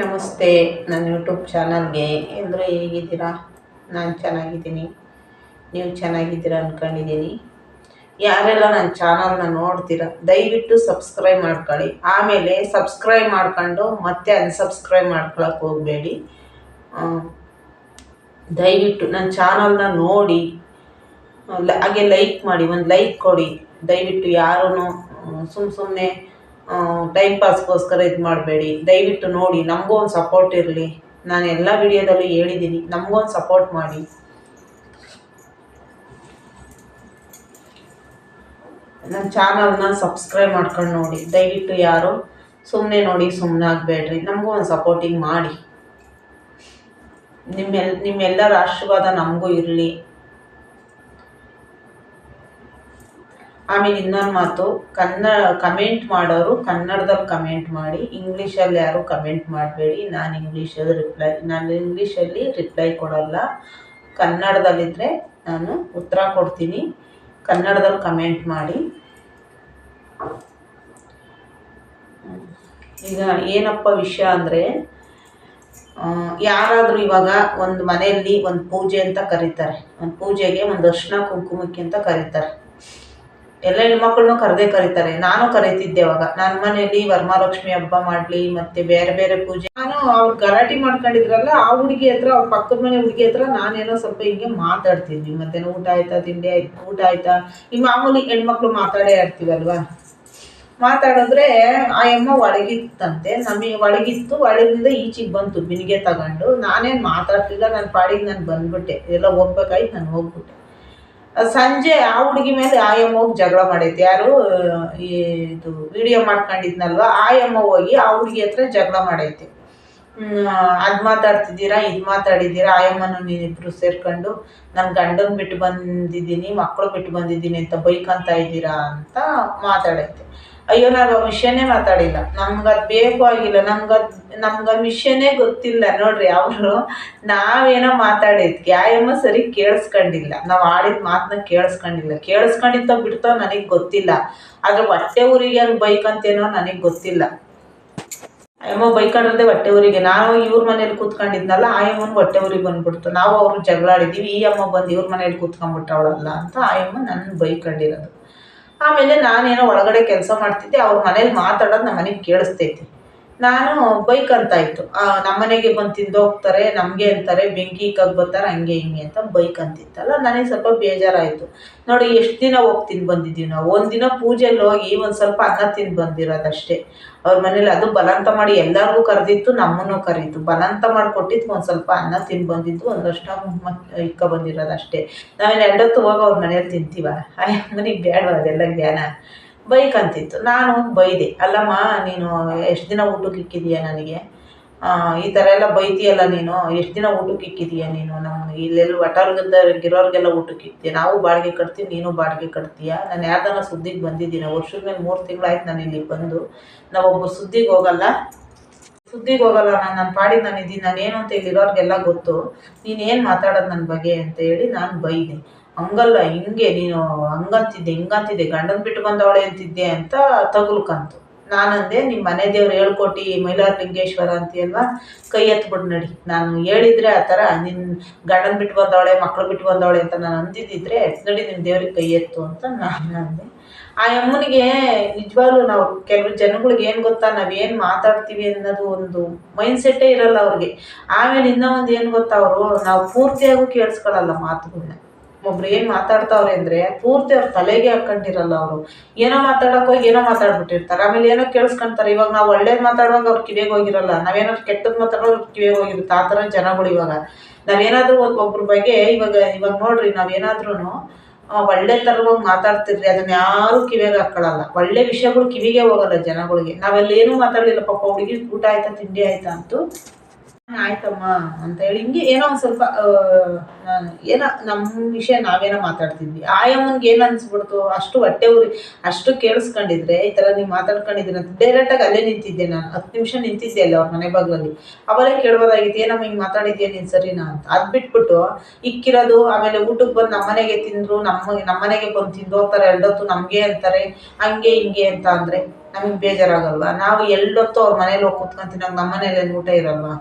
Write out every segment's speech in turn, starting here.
ನಮಸ್ತೆ, ನನ್ನ ಯೂಟ್ಯೂಬ್ ಚಾನಲ್ಗೆ. ಎಲ್ಲರೂ ಹೇಗಿದ್ದೀರಾ? ನಾನು ಚೆನ್ನಾಗಿದ್ದೀನಿ. ನೀವು ಚೆನ್ನಾಗಿದ್ದೀರಾ ಅಂದ್ಕೊಂಡಿದ್ದೀನಿ ಯಾರೆಲ್ಲ ನನ್ನ ಚಾನಲ್ನ ನೋಡ್ತೀರ, ದಯವಿಟ್ಟು ಸಬ್ಸ್ಕ್ರೈಬ್ ಮಾಡ್ಕೊಳ್ಳಿ. ಆಮೇಲೆ ಸಬ್ಸ್ಕ್ರೈಬ್ ಮಾಡ್ಕೊಂಡು ಮತ್ತೆ ಅನ್ಸಬ್ಸ್ಕ್ರೈಬ್ ಮಾಡ್ಕೊಳಕ್ಕೆ ಹೋಗಬೇಡಿ. ದಯವಿಟ್ಟು ನನ್ನ ಚಾನಲ್ನ ನೋಡಿ. ಹಾಗೆ ಲೈಕ್ ಮಾಡಿ, ಒಂದು ಲೈಕ್ ಕೊಡಿ. ದಯವಿಟ್ಟು ಯಾರೂ ಸುಮ್ಮ ಸುಮ್ಮನೆ ಟೈಮ್ ಪಾಸ್ಗೋಸ್ಕರ ಇದು ಮಾಡಬೇಡಿ. ದಯವಿಟ್ಟು ನೋಡಿ, ನಮಗೂ ಒಂದು ಸಪೋರ್ಟ್ ಇರಲಿ. ನಾನು ಎಲ್ಲ ವಿಡಿಯೋದಲ್ಲೂ ಹೇಳಿದ್ದೀನಿ ನಮಗೂ ಒಂದು ಸಪೋರ್ಟ್ ಮಾಡಿ. ನನ್ನ ಚಾನಲ್ನ ಸಬ್ಸ್ಕ್ರೈಬ್ ಮಾಡ್ಕೊಂಡು ನೋಡಿ. ದಯವಿಟ್ಟು ಯಾರು ಸುಮ್ಮನೆ ನೋಡಿ ಸುಮ್ಮನೆ ಆಗಬೇಡ್ರಿ. ನಮಗೂ ಒಂದು ಸಪೋರ್ಟಿಂಗ್ ಮಾಡಿ. ನಿಮ್ಮೆಲ್, ನಿಮ್ಮೆಲ್ಲರ ಆಶೀರ್ವಾದ ನಮಗೂ ಇರಲಿ. ಆಮೇಲೆ ಇನ್ನೊಂದು ಮಾತು, ಕನ್ನಡ ಕಮೆಂಟ್ ಮಾಡೋರು ಕನ್ನಡದಲ್ಲಿ ಕಮೆಂಟ್ ಮಾಡಿ ಇಂಗ್ಲೀಷಲ್ಲಿ ಯಾರು ಕಮೆಂಟ್ ಮಾಡಬೇಡಿ. ನಾನು ಇಂಗ್ಲೀಷಲ್ಲಿ ರಿಪ್ಲೈ ನಾನು ಇಂಗ್ಲೀಷಲ್ಲಿ ರಿಪ್ಲೈ ಕೊಡಲ್ಲ. ಕನ್ನಡದಲ್ಲಿದ್ದರೆ ನಾನು ಉತ್ತರ ಕೊಡ್ತೀನಿ. ಕನ್ನಡದಲ್ಲಿ ಕಮೆಂಟ್ ಮಾಡಿ. ಈಗ ಏನಪ್ಪ ವಿಷಯ ಅಂದರೆ ಯಾರಾದರೂ ಇವಾಗ ಒಂದು ಮನೆಯಲ್ಲಿ ಒಂದು ಪೂಜೆ ಅಂತ ಕರೀತಾರೆ. ಒಂದು ಪೂಜೆಗೆ ಒಂದು ಅರ್ಶಿನ ಕುಂಕುಮಕ್ಕೆ ಅಂತ ಕರೀತಾರೆ. ಎಲ್ಲ ಹೆಣ್ಮಕ್ಳನ್ನೂ ಕರೆದೇ ಕರೀತಾರೆ. ನಾನು ಕರೀತಿದ್ದೆ ಅವಾಗ. ನನ್ನ ಮನೆಯಲ್ಲಿ ವರಮಹಾಲಕ್ಷ್ಮಿ ಹಬ್ಬ ಮಾಡಲಿ, ಮತ್ತೆ ಬೇರೆ ಬೇರೆ ಪೂಜೆ. ನಾನು ಅವ್ರು ಗಲಾಟೆ ಮಾಡ್ಕೊಂಡಿದ್ರಲ್ಲ, ಆ ಹುಡುಗಿ ಹತ್ರ, ಅವ್ರ ಪಕ್ಕದ ಮನೆ ಹುಡುಗಿ ಹತ್ರ ನಾನೇನೋ ಸ್ವಲ್ಪ ಹಿಂಗೆ ಮಾತಾಡ್ತಿದ್ವಿ. ಮತ್ತೆ ಊಟ ಆಯ್ತಾ, ತಿಂಡಿ ಆಯ್ತು ಊಟ ಆಯ್ತಾ? ಈ ಮಾಮೂಲಿ ಹೆಣ್ಮಕ್ಳು ಮಾತಾಡೇ ಇರ್ತೀವಲ್ವಾ? ಮಾತಾಡಿದ್ರೆ, ಆ ಅಮ್ಮ ಒಳಗಿತ್ತಂತೆ. ನಮಗೆ ಒಳಗಿತ್ತು. ಒಳಗಿಂದ ಈಚಿಗೆ ಬಂತು. ಬಿನಿಗೆ ತಗೊಂಡು. ನಾನೇನು ಮಾತಾಡ್ತಿಲ್ಲ ನನ್ನ ಪಾಡಿಗೆ ನಾನು ಬಂದ್ಬಿಟ್ಟೆ. ಎಲ್ಲ ಹೋಗ್ಬೇಕಾಯ್ತು, ನಾನು ಹೋಗ್ಬಿಟ್ಟೆ. ಸಂಜೆ ಆ ಹುಡುಗಿ ಮೇಲೆ ಆ ಅಮ್ಮ ಹೋಗಿ ಜಗಳ ಮಾಡೈತೆ ಯಾರು ಇದು ವಿಡಿಯೋ ಮಾಡ್ಕೊಂಡಿದ್ನಲ್ವ? ಆ ಅಮ್ಮ ಹೋಗಿ ಆ ಹುಡುಗಿ ಹತ್ರ ಜಗಳ ಮಾಡೈತೆ ಅದು ಮಾತಾಡ್ತಿದ್ದೀರಾ, ಇದು ಮಾತಾಡಿದ್ದೀರಾ? ಆಯಮ್ಮನ ನೀವಿಬ್ರು ಸೇರ್ಕೊಂಡು ನನ್ನ ಗಂಡನ ಬಿಟ್ಟು ಬಂದಿದ್ದೀನಿ ಮಕ್ಕಳು ಬಿಟ್ಟು ಬಂದಿದ್ದೀನಿ ಅಂತ ಬೈಕಂತ ಇದ್ದೀರಾ ಅಂತ ಮಾತಾಡೈತೆ ಅಯ್ಯೋ ನಾವು ಆ ವಿಷಯನೇ ಮಾತಾಡಿಲ್ಲ. ನಮ್ಗೆ ಅದು ಬೇಕು ಆಗಿಲ್ಲ. ನಮ್ಗೆ ಅದು, ನಮ್ಗೆ ವಿಷಯನೇ ಗೊತ್ತಿಲ್ಲ. ನೋಡ್ರಿ, ಅವರು ನಾವೇನೋ ಮಾತಾಡಿದ್ವಿ ಯಾಯಮ್ಮ ಸರಿ ಕೇಳಿಸ್ಕೊಂಡಿಲ್ಲ. ನಾವು ಆಡಿದ ಮಾತನ್ನ ಕೇಳಿಸ್ಕೊಂಡಿಲ್ಲ. ಕೇಳಿಸ್ಕೊಂಡಿತ್ತೋ ಬಿಡ್ತೋ ನನಗೆ ಗೊತ್ತಿಲ್ಲ. ಆದ್ರೆ ಹೊಟ್ಟೆ ಊರಿಗೆ ಬೈಕ್ ಅಂತೇನೋ ನನಗೆ ಗೊತ್ತಿಲ್ಲ. ಅಯ್ಯಮ್ಮ ಬೈಕಾಡ್ರದೇ ಹೊಟ್ಟೆ ಊರಿಗೆ. ನಾವು ಇವ್ರ ಮನೇಲಿ ಕೂತ್ಕೊಂಡಿದ್ನಲ್ಲ ಆಯಮ್ಮನ ಹೊಟ್ಟೆ ಊರಿಗೆ ಬಂದ್ಬಿಡ್ತು. ನಾವು ಅವ್ರು ಜಗಳಾಡಿದ್ದೀವಿ ಈ ಅಮ್ಮ ಬಂದು ಇವ್ರ ಮನೇಲಿ ಕೂತ್ಕೊಂಡ್ಬಿಟ್ಟವಳಲ್ಲ ಅಂತ ಆಯಮ್ಮ ನನ್ನ ಬೈಕೊಂಡಿರೋದು ಆಮೇಲೆ ನಾನೇನೋ ಒಳಗಡೆ ಕೆಲಸ ಮಾಡ್ತಿದ್ದೆ ಅವ್ರ ಮನೇಲಿ ಮಾತಾಡೋದು ನಮ್ಮ ಮನೆಗೆ ಕೇಳಿಸ್ತೈತಿ. ನಾನು ಬೈಕ್ ಅಂತ ಇತ್ತು. ನಮ್ಮನೆಗೆ ಬಂದು ತಿಂದೋಗ್ತಾರೆ ನಮಗೆ ಅಂತಾರೆ, ಬೆಂಕಿ ಕಗ್ ಬರ್ತಾರೆ, ಹಂಗೆ ಹಿಂಗೆ ಅಂತ ಬೈಕ್ ಅಂತಿತ್ತಲ್ಲ, ನನಗೆ ಸ್ವಲ್ಪ ಬೇಜಾರಾಯಿತು. ನೋಡಿ, ಎಷ್ಟು ದಿನ ಹೋಗಿ ತಿಂದು ಬಂದಿದ್ದೀವಿ ನಾವು. ಒಂದಿನ ಪೂಜೆಯಲ್ಲಿ ಹೋಗಿ ಒಂದು ಸ್ವಲ್ಪ ಅನ್ನ ತಿಂದು ಬಂದಿರೋದಷ್ಟೇ. ಅವ್ರ ಮನೇಲಿ ಅದು ಬಲಂತ ಮಾಡಿ ಎಲ್ಲರಿಗೂ ಕರೆದಿತ್ತು, ನಮ್ಮನ್ನು ಕರೀತು. ಬಲಂತ ಮಾಡಿಕೊಟ್ಟಿದ್ದು ಒಂದು ಸ್ವಲ್ಪ ಅನ್ನ ತಿಂದು ಬಂದಿದ್ದು, ಒಂದಷ್ಟು ಮತ್ತೆ ಇಕ್ಕ ಬಂದಿರೋದಷ್ಟೇ. ನಾವೇನು ಎರಡೊತ್ತು ಹೋಗಿ ಅವ್ರ ಮನೇಲಿ ತಿಂತೀವ? ಮನೆಗೆ ಬೇಡವ ಅದೆಲ್ಲ ಜ್ಞಾನ? ಬೈಕ್ ಅಂತಿತ್ತು. ನಾನು ಬೈದೆ. ಅಲ್ಲಮ್ಮ, ನೀನು ಎಷ್ಟು ದಿನ ಊಟಕ್ಕೆ ಇಕ್ಕಿದೀಯ ನನಗೆ? ಈ ಥರ ಎಲ್ಲ ಬೈತೀಯಲ್ಲ ನೀನು? ಎಷ್ಟು ದಿನ ಊಟಕ್ಕೆ ಇಕ್ಕಿದೀಯ ನೀನು? ನಮ್ಮ ಇಲ್ಲೆಲ್ಲ ಇರೋರಿಗೆಲ್ಲ ಊಟಕ್ಕೆ ಇಕ್ತೀಯ ನಾವು ಬಾಡಿಗೆ ಕಟ್ತೀವಿ, ನೀನು ಬಾಡಿಗೆ ಕಟ್ತೀಯ? ನಾನು ಯಾರ್ದಾನ ಸುದ್ದಿಗೆ ಬಂದಿದ್ದೀನಿ. ವರ್ಷದ ಮೇಲೆ ಮೂರು ತಿಂಗಳಾಯ್ತು ನಾನು ಇಲ್ಲಿ ಬಂದು. ನಾವೊಬ್ಬ ಸುದ್ದಿಗೆ ಹೋಗಲ್ಲ. ಸುದ್ದಿಗೆ ಹೋಗಲ್ಲ. ನಾನು ನನ್ನ ಪಾಡಿಗೆ ನಾನು ಇದ್ದೀನಿ. ನಾನು ಏನು ಅಂತ ಇಲ್ಲಿರೋರಿಗೆಲ್ಲ ಗೊತ್ತು. ನೀನು ಏನು ಮಾತಾಡೋದು ನನ್ನ ಬಗ್ಗೆ ಅಂತ ಹೇಳಿ ನಾನು ಬೈದೆ. ಹಂಗಲ್ಲ, ಹಿಂಗೆ ನೀನು ಹಂಗಂತಿದ್ದೆ, ಹಿಂಗಂತಿದ್ದೆ, ಗಂಡನ ಬಿಟ್ಟು ಬಂದವಳೆ ಅಂತಿದ್ದೆ ಅಂತ ತಗುಲ್ಕಂತು. ನಾನಂದೆ ನಿಮ್ಮ ಮನೆ ದೇವ್ರು ಹೇಳ್ಕೊಟ್ಟು ಮೈಲಾರ ಲಿಂಗೇಶ್ವರ ಅಂತೀಯಲ್ವಾ? ಕೈ ಎತ್ಬಿಟ್ಟು ನಡಿ. ನಾನು ಹೇಳಿದ್ರೆ ಆ ಥರ ನಿನ್ನ ಗಂಡನ ಬಿಟ್ಟು ಬಂದವಳೆ ಮಕ್ಕಳು ಬಿಟ್ಟು ಬಂದವಳೆ ಅಂತ ನಾನು ಅಂದಿದ್ದಿದ್ರೆ ನಡಿ ನಿಮ್ಮ ದೇವ್ರಿಗೆ ಕೈ ಎತ್ತು ಅಂತ ನಾನು ಅಂದೆ. ಆ ಅಮ್ಮನಿಗೆ ನಿಜವಾಗ್ಲೂ ನಾವು ಕೆಲವು ಜನಗಳಿಗೆ ಏನು ಗೊತ್ತಾ, ನಾವೇನು ಮಾತಾಡ್ತೀವಿ ಅನ್ನೋದು ಒಂದು ಮೈಂಡ್ಸೆಟ್ಟೇ ಇರಲ್ಲ ಅವ್ರಿಗೆ. ಆಮೇಲೆ ಇನ್ನೂ ಒಂದು ಏನು ಗೊತ್ತಾ ಅವರು, ನಾವು ಪೂರ್ತಿಯಾಗೂ ಕೇಳಿಸ್ಕೊಳ್ಳಲ್ಲ ಮಾತುಗಳನ್ನ ಒಬ್ರು ಏನು ಮಾತಾಡ್ತಾವ್ರೆ ಅಂದರೆ ಪೂರ್ತಿ ಅವ್ರ ತಲೆಗೆ ಹಾಕೊಂಡಿರಲ್ಲ ಅವರು. ಏನೋ ಮಾತಾಡಕ್ಕೆ ಹೋಗಿ ಏನೋ ಮಾತಾಡ್ಬಿಟ್ಟಿರ್ತಾರೆ. ಆಮೇಲೆ ಏನೋ ಕೇಳಿಸ್ಕೊಂತಾರೆ. ಇವಾಗ ನಾವು ಒಳ್ಳೇದು ಮಾತಾಡುವಾಗ ಅವ್ರ ಕಿವಿಗೆ ಹೋಗಿರಲ್ಲ. ನಾವೇನಾದ್ರು ಕೆಟ್ಟದ್ದು ಮಾತಾಡೋದು ಅವ್ರ ಕಿವಿಗೆ ಹೋಗಿರುತ್ತೆ. ಆ ಥರ ಜನಗಳು ಇವಾಗ. ನಾವೇನಾದರೂ ಒಬ್ಬೊಬ್ರ ಬಗ್ಗೆ ಇವಾಗ ಇವಾಗ ನೋಡ್ರಿ ನಾವೇನಾದ್ರೂ ಒಳ್ಳೆ ಹೋಗಿ ಮಾತಾಡ್ತಿರ್ರಿ. ಅದನ್ನ ಯಾರು ಕಿವಿಗೆ ಹಾಕೊಳ್ಳಲ್ಲ ಒಳ್ಳೆ ವಿಷಯಗಳು ಕಿವಿಗೆ ಹೋಗಲ್ಲ ಜನಗಳಿಗೆ. ನಾವೆಲ್ಲ ಏನೂ ಮಾತಾಡಲಿಲ್ಲ. ಪಾಪ ಹುಡುಗಿ ಊಟ ಆಯ್ತಾ, ತಿಂಡಿ ಆಯ್ತಾ ಅಂತು ಆಯ್ತಮ್ಮ ಅಂತ ಹೇಳಿ ಹಿಂಗೆ ಏನೋ ಒಂದು ಸ್ವಲ್ಪ ಏನೋ ನಮ್ಮ ವಿಷಯ ನಾವೇನೋ ಮಾತಾಡ್ತಿದ್ವಿ. ಆಯಮ್ಮನ್ಗೆ ಏನು ಅನ್ಸ್ಬಿಡ್ತು? ಅಷ್ಟು ಹೊಟ್ಟೆ ಉರಿ, ಅಷ್ಟು ಕೇಳಿಸ್ಕೊಂಡಿದ್ರೆ ಈ ಥರ ನೀವು ಮಾತಾಡ್ಕೊಂಡಿದ್ರೆ ಅಂತ ಡೈರೆಕ್ಟಾಗಿ ಅಲ್ಲೇ ನಿಂತಿದ್ದೆ ನಾನು. ಹತ್ತು ನಿಮಿಷ ನಿಂತಿದ್ದೆ ಅಲ್ಲಿ ಅವ್ರ ಮನೆ ಬಾಗ್ಲಲ್ಲಿ. ಅವರೇ ಕೇಳ್ಬೋದಾಗಿತ್ತು, ಏನಮ್ಮ ಹಿಂಗೆ ಮಾತಾಡಿದ್ಯಾ ನೀನು ಸರಿನಾ ಅಂತ. ಅದು ಬಿಟ್ಬಿಟ್ಟು ಇಕ್ಕಿರೋದು, ಆಮೇಲೆ ಊಟಕ್ಕೆ ಬಂದು ನಮ್ಮನೆಗೆ ತಿಂದರು, ನಮ್ಮ ನಮ್ಮನೆಗೆ ಬಂದು ತಿಂದು ಹೋಗ್ತಾರೆ ಎರಡೊತ್ತು ನಮಗೆ ಅಂತಾರೆ, ಹಂಗೆ ಹಿಂಗೆ ಅಂತ ಅಂದರೆ ನಮಗೆ ಬೇಜಾರಾಗಲ್ವಾ? ನಾವು ಎಲ್ಲೊತ್ತು ಅವ್ರ ಮನೇಲಿ ಹೋಗಿ ಕೂತ್ಕೊಂತೀನಿ ನಮ್ಮ ಮನೇಲಿ ಊಟ ಇರಲ್ವಾ?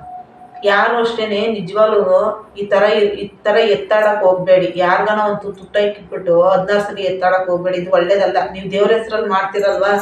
ಯಾರು ಅಷ್ಟೇನೆ, ನಿಜವಾಗ್ಲೂ ಈ ತರ ಈ ತರ ಎತ್ತಾಡಕ್ ಹೋಗ್ಬೇಡಿ. ಯಾರ್ಗಾನ ಒಂದು ತುಟ್ಟ ಇಟ್ಬಿಟ್ಟು ಹದಿನಾರು ಸರಿ ಎತ್ತಾಡಕ್ ಹೋಗ್ಬೇಡಿ. ಇದು ಒಳ್ಳೇದಲ್ಲ. ನೀವು ದೇವ್ರ ಹೆಸ್ರಲ್ಲಿ ಮಾಡ್ತಿರಲ್ವಾ?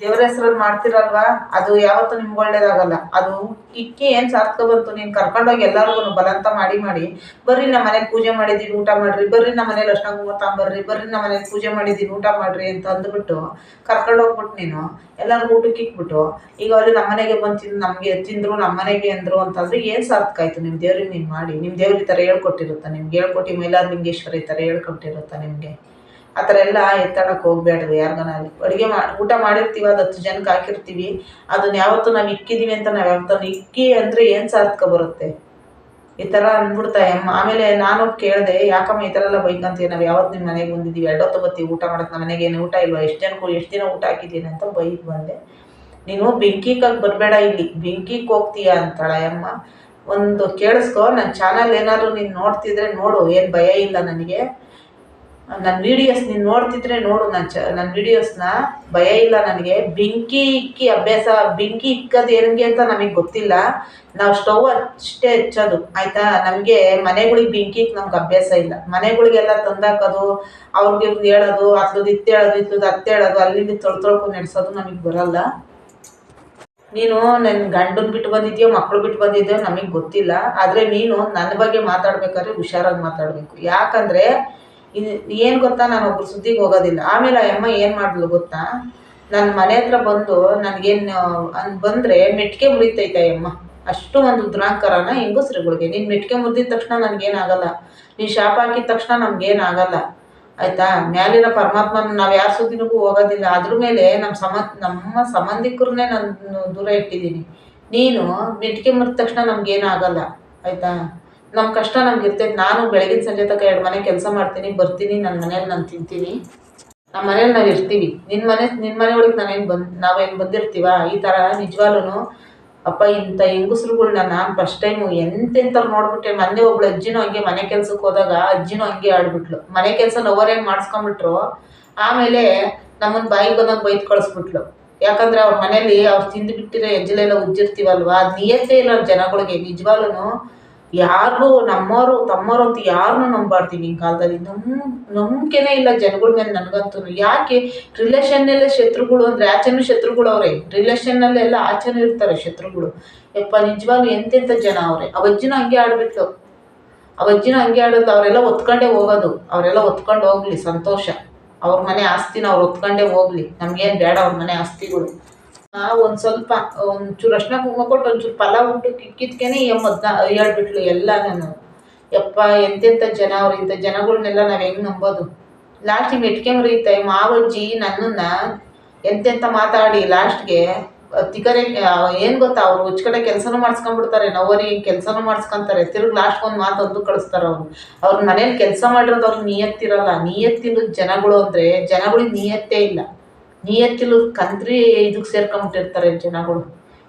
ದೇವ್ರ ಹೆಸರಲ್ಲಿ ಮಾಡ್ತಿರಲ್ವಾ? ಅದು ಯಾವತ್ತೂ ನಿಮ್ಗೆ ಒಳ್ಳೇದಾಗಲ್ಲ. ಅದು ಇಕ್ಕಿ ಏನ್ ಸಾರ್ಥಕ ಬಂತು? ನೀನ್ ಕರ್ಕೊಂಡೋಗಿ ಎಲ್ಲಾರ್ಗು ಬಲಂತ ಮಾಡಿ ಮಾಡಿ. ಬರ್ರಿ ನಮ್ಮ ಮನೇಲಿ ಪೂಜೆ ಮಾಡಿದೀನಿ, ಊಟ ಮಾಡ್ರಿ. ಬರ್ರಿ ನಮ್ಮ ಮನೇಲಿ ಅರ್ಶನ ಕುಂಕುಮ ಬರ್ರಿ ನಮ್ಮ ಮನೇಲಿ ಪೂಜೆ ಮಾಡಿದೀನಿ, ಊಟ ಮಾಡ್ರಿ ಅಂತ ಅಂದ್ಬಿಟ್ಟು ಕರ್ಕೊಂಡು ಹೋಗ್ಬಿಟ್ಟು ನೀನು. ಎಲ್ಲರಿಗೂ ಊಟಕ್ಕೆ ಇಕ್ಬಿಟ್ಟು. ಈಗ ಅವ್ರಿಗೆ ನಮ್ಮ ಮನೆಗೆ ಬಂದು ನಮಗೆ ತಿಂದ್ರು ನಮ್ಮ ಮನೆಗೆ ಅಂದ್ರು ಅಂತಂದ್ರೆ ಏನು ಸಾರ್ಥಕ ಆಯ್ತು? ನಿಮ್ಮ ದೇವ್ರಿಗೆ ನೀನು ಮಾಡಿ. ನಿಮ್ಮ ದೇವ್ರ ಈ ಥರ ಹೇಳ್ಕೊಟ್ಟಿರುತ್ತಾ? ನಿಮ್ಗೆ ಹೇಳ್ಕೊಟ್ಟು ಮೈಲಾರಲಿಂಗೇಶ್ವರ ಈ ಥರ ಹೇಳ್ಕೊಟ್ಟಿರುತ್ತಾ ನಿಮಗೆ? ಆ ಥರ ಎಲ್ಲ ಎತ್ತಾಡಕ್ಕೆ ಹೋಗ್ಬೇಡ್ರಿ. ಯಾರಿಗಾನಲ್ಲಿ ಅಡುಗೆ ಮಾ, ಊಟ ಮಾಡಿರ್ತೀವಿ, ಅದು ಹತ್ತು ಜನಕ್ಕೆ ಹಾಕಿರ್ತೀವಿ. ಅದನ್ನ ಯಾವತ್ತೂ ನಾವು ಇಕ್ಕಿದ್ದೀವಿ ಅಂತ ನಾವು ಯಾವತ್ತೂ ಇಕ್ಕಿ ಅಂದರೆ ಏನು ಸಾರ್ಥಕ ಬರುತ್ತೆ? ಈ ಥರ ಅಂದ್ಬಿಡ್ತಾ ಆಮೇಲೆ ನಾನು ಕೇಳಿದೆ, ಯಾಕಮ್ಮ ಈ ಥರ ಎಲ್ಲ ಬೈಕಂತೀವಿ ನಾವು ಯಾವತ್ತು ನಿಮ್ಮ ಮನೆಗೆ ಬಂದಿದ್ದೀವಿ ಎರಡೊತ್ತು ಬತ್ತೀವಿ ಊಟ ಮಾಡಕ್ಕೆ ನಮ್ಮ ಮನೆಗೆ ಏನು ಊಟ ಇಲ್ವಾ? ಎಷ್ಟು ಜನಕ್ಕೂ, ಎಷ್ಟು ದಿನ ಊಟ ಹಾಕಿದ್ದೀನಿ ಅಂತ ಬೈಕ್ ಬಂದೆ. ನೀನು ಬೆಂಕಿಗೆ ಬರಬೇಡ ಇಲ್ಲಿ. ಬೆಂಕಿಗೆ ಹೋಗ್ತೀಯ ಅಂತಾಳ ಅಮ್ಮ ಒಂದು ಕೇಳಿಸ್ಕೊ ನನ್ನ ಚಾನಲ್ ಏನಾದರೂ ನೀನು ನೋಡ್ತಿದ್ರೆ ನೋಡು. ಏನು ಭಯ ಇಲ್ಲ ನನಗೆ. ನನ್ನ ವಿಡಿಯೋಸ್ ನೀನು ನೋಡ್ತಿದ್ರೆ ನೋಡು ನನ್ನ ಚ ನನ್ನ ವೀಡಿಯೋಸ್ನ ಭಯ ಇಲ್ಲ ನನಗೆ. ಬೆಂಕಿ ಇಕ್ಕಿ ಅಭ್ಯಾಸ, ಬೆಂಕಿ ಇಕ್ಕೋದು ಹೆಂಗೆ ಅಂತ ನಮಗೆ ಗೊತ್ತಿಲ್ಲ. ನಾವು ಸ್ಟವ್ ಅಷ್ಟೇ ಹಚ್ಚೋದು, ಆಯಿತಾ? ನಮಗೆ ಮನೆಗಳಿಗೆ ಬೆಂಕಿ ನಮ್ಗೆ ಅಭ್ಯಾಸ ಇಲ್ಲ. ಮನೆಗಳಿಗೆಲ್ಲ ತಂದಾಕೋದು, ಅವ್ರಿಗೆ ಹೇಳೋದು ಅತ್ಲದು ಇತ್ತು ಹೇಳೋದು ಇತ್ತದು ಅತ್ತೆ ಹೇಳೋದು ಅಲ್ಲಿ ತೊಳ್ ತೊಳ್ಕೊಂಡು ನಡೆಸೋದು ನಮಗೆ ಬರಲ್ಲ. ನೀನು ನನ್ನ ಗಂಡನ ಬಿಟ್ಟು ಬಂದಿದ್ಯೋ ಮಕ್ಕಳು ಬಿಟ್ಟು ಬಂದಿದ್ಯೋ ನಮಗೆ ಗೊತ್ತಿಲ್ಲ. ಆದರೆ ನೀನು ನನ್ನ ಬಗ್ಗೆ ಮಾತಾಡ್ಬೇಕಾದ್ರೆ ಹುಷಾರಾಗಿ ಮಾತಾಡಬೇಕು. ಯಾಕಂದರೆ ಏನು ಗೊತ್ತಾ, ನಾನು ಒಬ್ರು ಸುದ್ದಿಗೆ ಹೋಗೋದಿಲ್ಲ. ಆಮೇಲೆ ಆ ಅಮ್ಮ ಏನು ಮಾಡ್ಲು ಗೊತ್ತಾ ನನ್ನ ಮನೆ ಹತ್ರ ಬಂದು ನನಗೇನು, ಅನ್ ಬಂದರೆ ಮೆಟ್ಕೆ ಮುರಿತೈತೆ ಅಮ್ಮ. ಅಷ್ಟು ಒಂದು ದುರಾಂಕರನ ಹೆಂಗಸ್ರುಗಳಿಗೆ. ನೀನು ಮೆಟ್ಕೆ ಮುರಿದಿದ ತಕ್ಷಣ ನನಗೇನಾಗಲ್ಲ ನೀನು ಶಾಪ ಹಾಕಿದ ತಕ್ಷಣ ನಮ್ಗೇನಾಗಲ್ಲ ಆಯ್ತಾ? ಮ್ಯಾಲಿನ ಪರಮಾತ್ಮನ ನಾವು ಯಾರ ಸುದ್ದಿನಿಗೂ ಹೋಗೋದಿಲ್ಲ. ಅದ್ರ ಮೇಲೆ ನಮ್ಮ ಸಮ, ನಮ್ಮ ಸಂಬಂಧಿಕರನ್ನೇ ನಾನು ದೂರ ಇಟ್ಟಿದ್ದೀನಿ. ನೀನು ಮೆಟ್ಕೆ ಮುರಿದ ತಕ್ಷಣ ನಮ್ಗೇನಾಗಲ್ಲ ಆಯ್ತಾ? ನಮ್ಮ ಕಷ್ಟ ನಮ್ಗೆ ಇರ್ತೈತೆ. ನಾನು ಬೆಳಗಿನ ಸಂಜೆ ತನಕ ಎರಡು ಮನೆ ಕೆಲಸ ಮಾಡ್ತೀನಿ, ಬರ್ತೀನಿ ನನ್ನ ಮನೇಲಿ ನಾನು ತಿಂತೀನಿ. ನಮ್ಮ ಮನೇಲಿ ನಾವು ಇರ್ತೀವಿ. ನಿನ್ನ ಮನೆ ನಿನ್ನ ಮನೆ ಒಳಗೆ ಏನು ಬಂದು ನಾವೇನು ಬಂದಿರ್ತೀವ? ಈ ಥರ ನಿಜವಾಗ್ಲೂ ಅಪ್ಪ ಇಂಥ ಹೆಂಗಸ್ರುಗಳ್ನ ನಾನು ಫಸ್ಟ್ ಟೈಮು ಎಂತೆಂಥವ್ರು ನೋಡ್ಬಿಟ್ಟೆ ಮೊನ್ನೆ ಒಬ್ಳು ಅಜ್ಜಿನೂ ಹಂಗೆ ಮನೆ ಕೆಲ್ಸಕ್ಕೆ ಹೋದಾಗ ಅಜ್ಜಿನೂ ಹಂಗೆ ಆಡ್ಬಿಟ್ಲು. ಮನೆ ಕೆಲಸ ಲವರೇನು ಮಾಡಿಸ್ಕೊಂಬಿಟ್ರು ಆಮೇಲೆ ನಮ್ಮನ್ನು ಬಾಯಿಗೆ ಬಂದಂಗೆ ಬೈದು ಕಳಿಸ್ಬಿಟ್ಲು. ಯಾಕಂದ್ರೆ ಅವ್ರ ಮನೇಲಿ ಅವ್ರು ತಿಂದು ಬಿಟ್ಟಿರೋ ಎಜ್ಜಲೆಲ್ಲ ಉಜ್ಜಿರ್ತೀವಲ್ವಾ? ಅದು ನಿಯತ್ತೇ ಇಲ್ಲ ಜನಗಳಿಗೆ. ನಿಜವಾಗ್ಲೂ ಯಾರಿಗೂ ನಮ್ಮವರು ತಮ್ಮವರು ಅಂತ ಯಾರನ್ನೂ ನಂಬಾರ್ದು ಈಗಿನ ಕಾಲದಲ್ಲಿ. ನಮ್ಮ ನಂಬಿಕೆನೇ ಇಲ್ಲ ಜನಗಳ ಮೇಲೆ ನನಗಂತೂ. ಯಾಕೆ? ರಿಲೇಷನ್ನಲ್ಲೇ ಶತ್ರುಗಳು ಅಂದರೆ ಆಚೆನೂ ಶತ್ರುಗಳು ಅವರೇ. ರಿಲೇಷನ್ನಲ್ಲೆಲ್ಲ ಆಚೆನೂ ಇರ್ತಾರೆ ಶತ್ರುಗಳು. ಯಪ್ಪ, ನಿಜವಾಗ್ಲೂ ಎಂತೆಂಥ ಜನ ಅವರೇ? ಅವಜ್ಜಿನ ಹಂಗೆ ಆಡಬೇಕು ಅವಜ್ಜಿನ ಹಂಗೆ ಆಡೋದು. ಅವರೆಲ್ಲ ಒತ್ಕೊಂಡೇ ಹೋಗೋದು. ಅವರೆಲ್ಲ ಒತ್ಕೊಂಡು ಹೋಗ್ಲಿ, ಸಂತೋಷ. ಅವ್ರ ಮನೆ ಆಸ್ತಿನ ಅವ್ರು ಒತ್ಕೊಂಡೇ ಹೋಗ್ಲಿ. ನಮಗೇನು ಬೇಡ ಅವ್ರ ಮನೆ ಆಸ್ತಿಗಳು. ಒಂದು ಸ್ವಲ್ಪ, ಒಂಚೂರು ಅರ್ಶಿನ ಕುಂಕುಮ ಕೊಟ್ಟು ಒಂಚೂರು ಪಲಾವ್ ಉಂಟು ಕಿಕ್ಕಿದ್ಕೇನೆ ಎಮ್ಮ ಹೇಳ್ಬಿಟ್ಲು ಎಲ್ಲ ನಾನು. ಯಪ್ಪ ಎಂತೆಂಥ ಜನ ಅವ್ರು, ಇಂಥ ಜನಗಳನ್ನೆಲ್ಲ ನಾವು ಹೆಂಗೆ ನಂಬೋದು? ಲಾಸ್ಟಿಗೆ ಮೆಟ್ಕೆ ಮುರಿಯುತ್ತೆ, ಮಾವಜ್ಜಿ ನನ್ನನ್ನು ಎಂತೆಂಥ ಮಾತಾಡಿ ಲಾಸ್ಟ್ಗೆ ತಿಕರೆ ಏನು ಗೊತ್ತಾ ಅವ್ರು ಹುಚ್ಚ ಕಡೆ ಕೆಲಸನೂ ಮಾಡಿಸ್ಕೊಂಡ್ಬಿಡ್ತಾರೆ ನವರಿ ಕೆಲಸನೂ ಮಾಡ್ಸ್ಕೊಂತಾರೆ, ತಿರುಗ್ ಲಾಸ್ಟ್ ಒಂದು ಮಾತು ಅಂದು ಕಳಿಸ್ತಾರೆ ಅವರು. ಅವ್ರ ಮನೇಲಿ ಕೆಲಸ ಮಾಡಿರೋದು ಅವ್ರಿಗೆ ನಿಯತ್ತಿರಲ್ಲ ನಿಯತ್ತಿಲ್ಲದ ಜನಗಳು ಅಂದರೆ ಜನಗಳಿಗೆ ನಿಯತ್ತೇ ಇಲ್ಲ. ನಿಯತ್ತಿಲು ಕಂತ್ರಿ ಇದಕ್ಕೆ ಸೇರ್ಕೊಂಬಿಟ್ಟಿರ್ತಾರೆ ಜನಗಳು.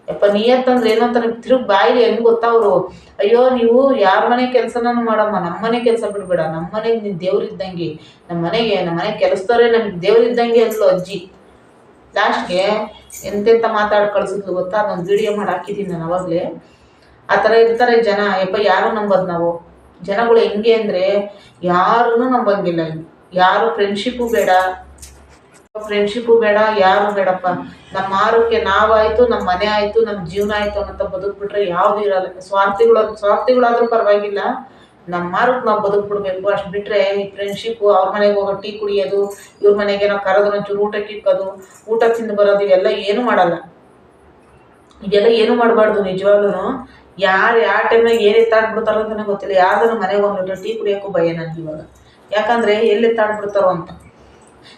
ಯಪ್ಪ ನಿಯತ್ತಂದ್ರೆ ಅಂದ್ರೆ ಏನು ಅಂತ ತಿರುಗಿ ಬಾಯಿಲಿ ಹೆಂಗೆ ಗೊತ್ತಾ ಅವರು? ಅಯ್ಯೋ, ನೀವು ಯಾರ ಮನೆ ಕೆಲಸನೂ ಮಾಡಮ್ಮ ನಮ್ಮ ಮನೆ ಕೆಲಸ ಬಿಡಬೇಡ ನಮ್ಮ ಮನೆಗೆ ನೀನು ದೇವ್ರಿದ್ದಂಗೆ ನಮ್ಮ ಮನೆಗೆ ನಮ್ಮ ಮನೆ ಕೆಲಸದವ್ರೆ ನಮಗೆ ದೇವ್ರಿದ್ದಂಗೆ ಅಂದ್ಲು ಅಜ್ಜಿ. ಲಾಸ್ಟ್ಗೆ ಎಂತೆಂಥ ಮಾತಾಡಿ ಕಳ್ಸಿದ್ಲು ಗೊತ್ತಾ? ಅದೊಂದು ವಿಡಿಯೋ ಮಾಡಿ ಹಾಕಿದ್ದೀನಿ ನಾನು ಅವಾಗಲೇ. ಆ ಥರ ಇರ್ತಾರೆ ಜನ. ಯಪ್ಪ, ಯಾರು ನಂಬೋದು ನಾವು? ಜನಗಳು ಹೆಂಗೆ ಅಂದರೆ ಯಾರನ್ನೂ ನಂಬಂಗಿಲ್ಲ ಯಾರು ಫ್ರೆಂಡ್ಶಿಪ್ಪು ಬೇಡ. ಫ್ರೆಂಡ್ಶಿಪ್ಪು ಬೇಡ, ಯಾರು ಬೇಡಪ್ಪ. ನಮ್ಮ ಆರೋಗ್ಯ ನಾವಾಯ್ತು ನಮ್ಮ ಮನೆ ಆಯ್ತು ನಮ್ಮ ಜೀವನ ಆಯ್ತು ಅನ್ನೋ ಬದುಕ್ಬಿಟ್ರೆ ಯಾವ್ದು ಇರಲ್ಲ. ಸ್ವಾರ್ಥಿಗಳು, ಸ್ವಾರ್ಥಿಗಳಾದ್ರೂ ಪರವಾಗಿಲ್ಲ. ನಮ್ಮ ಮಾರಕ್ಕೆ ನಾವು ಬದುಕ್ಬಿಡ್ಬೇಕು. ಅಷ್ಟು ಬಿಟ್ರೆ ಈ ಫ್ರೆಂಡ್ಶಿಪ್ಪು ಅವ್ರ ಮನೆಗೆ ಹೋಗೋ ಟೀ ಕುಡಿಯೋದು, ಇವ್ರ ಮನೆಗೆ ನಾವು ಕರೋದನ್ನ ಒಂಚೂರು ಊಟಕ್ಕೆ ಇಕ್ಕೋದು ಊಟ ತಿಂದು ಬರೋದು, ಇವೆಲ್ಲ ಏನು ಮಾಡಲ್ಲ. ಇದೆಲ್ಲ ಏನು ಮಾಡಬಾರ್ದು ನಿಜವಾಗ್ಲೂ ಯಾರು ಯಾವ ಟೈಮ್ನಾಗ ಏನು ಎತ್ತಾಡ್ಬಿಡ್ತಾರೋ ಅಂತಲೇ ಗೊತ್ತಿಲ್ಲ. ಯಾವ್ದಾರು ಮನೆಗೆ ಒಂದು ಟೀ ಕುಡಿಯೋಕ್ಕೂ ಭಯ ನನಗೆ ಇವಾಗ. ಯಾಕಂದರೆ ಎಲ್ಲಿ ಎತ್ತಾಡ್ಬಿಡ್ತಾರೋ ಅಂತ.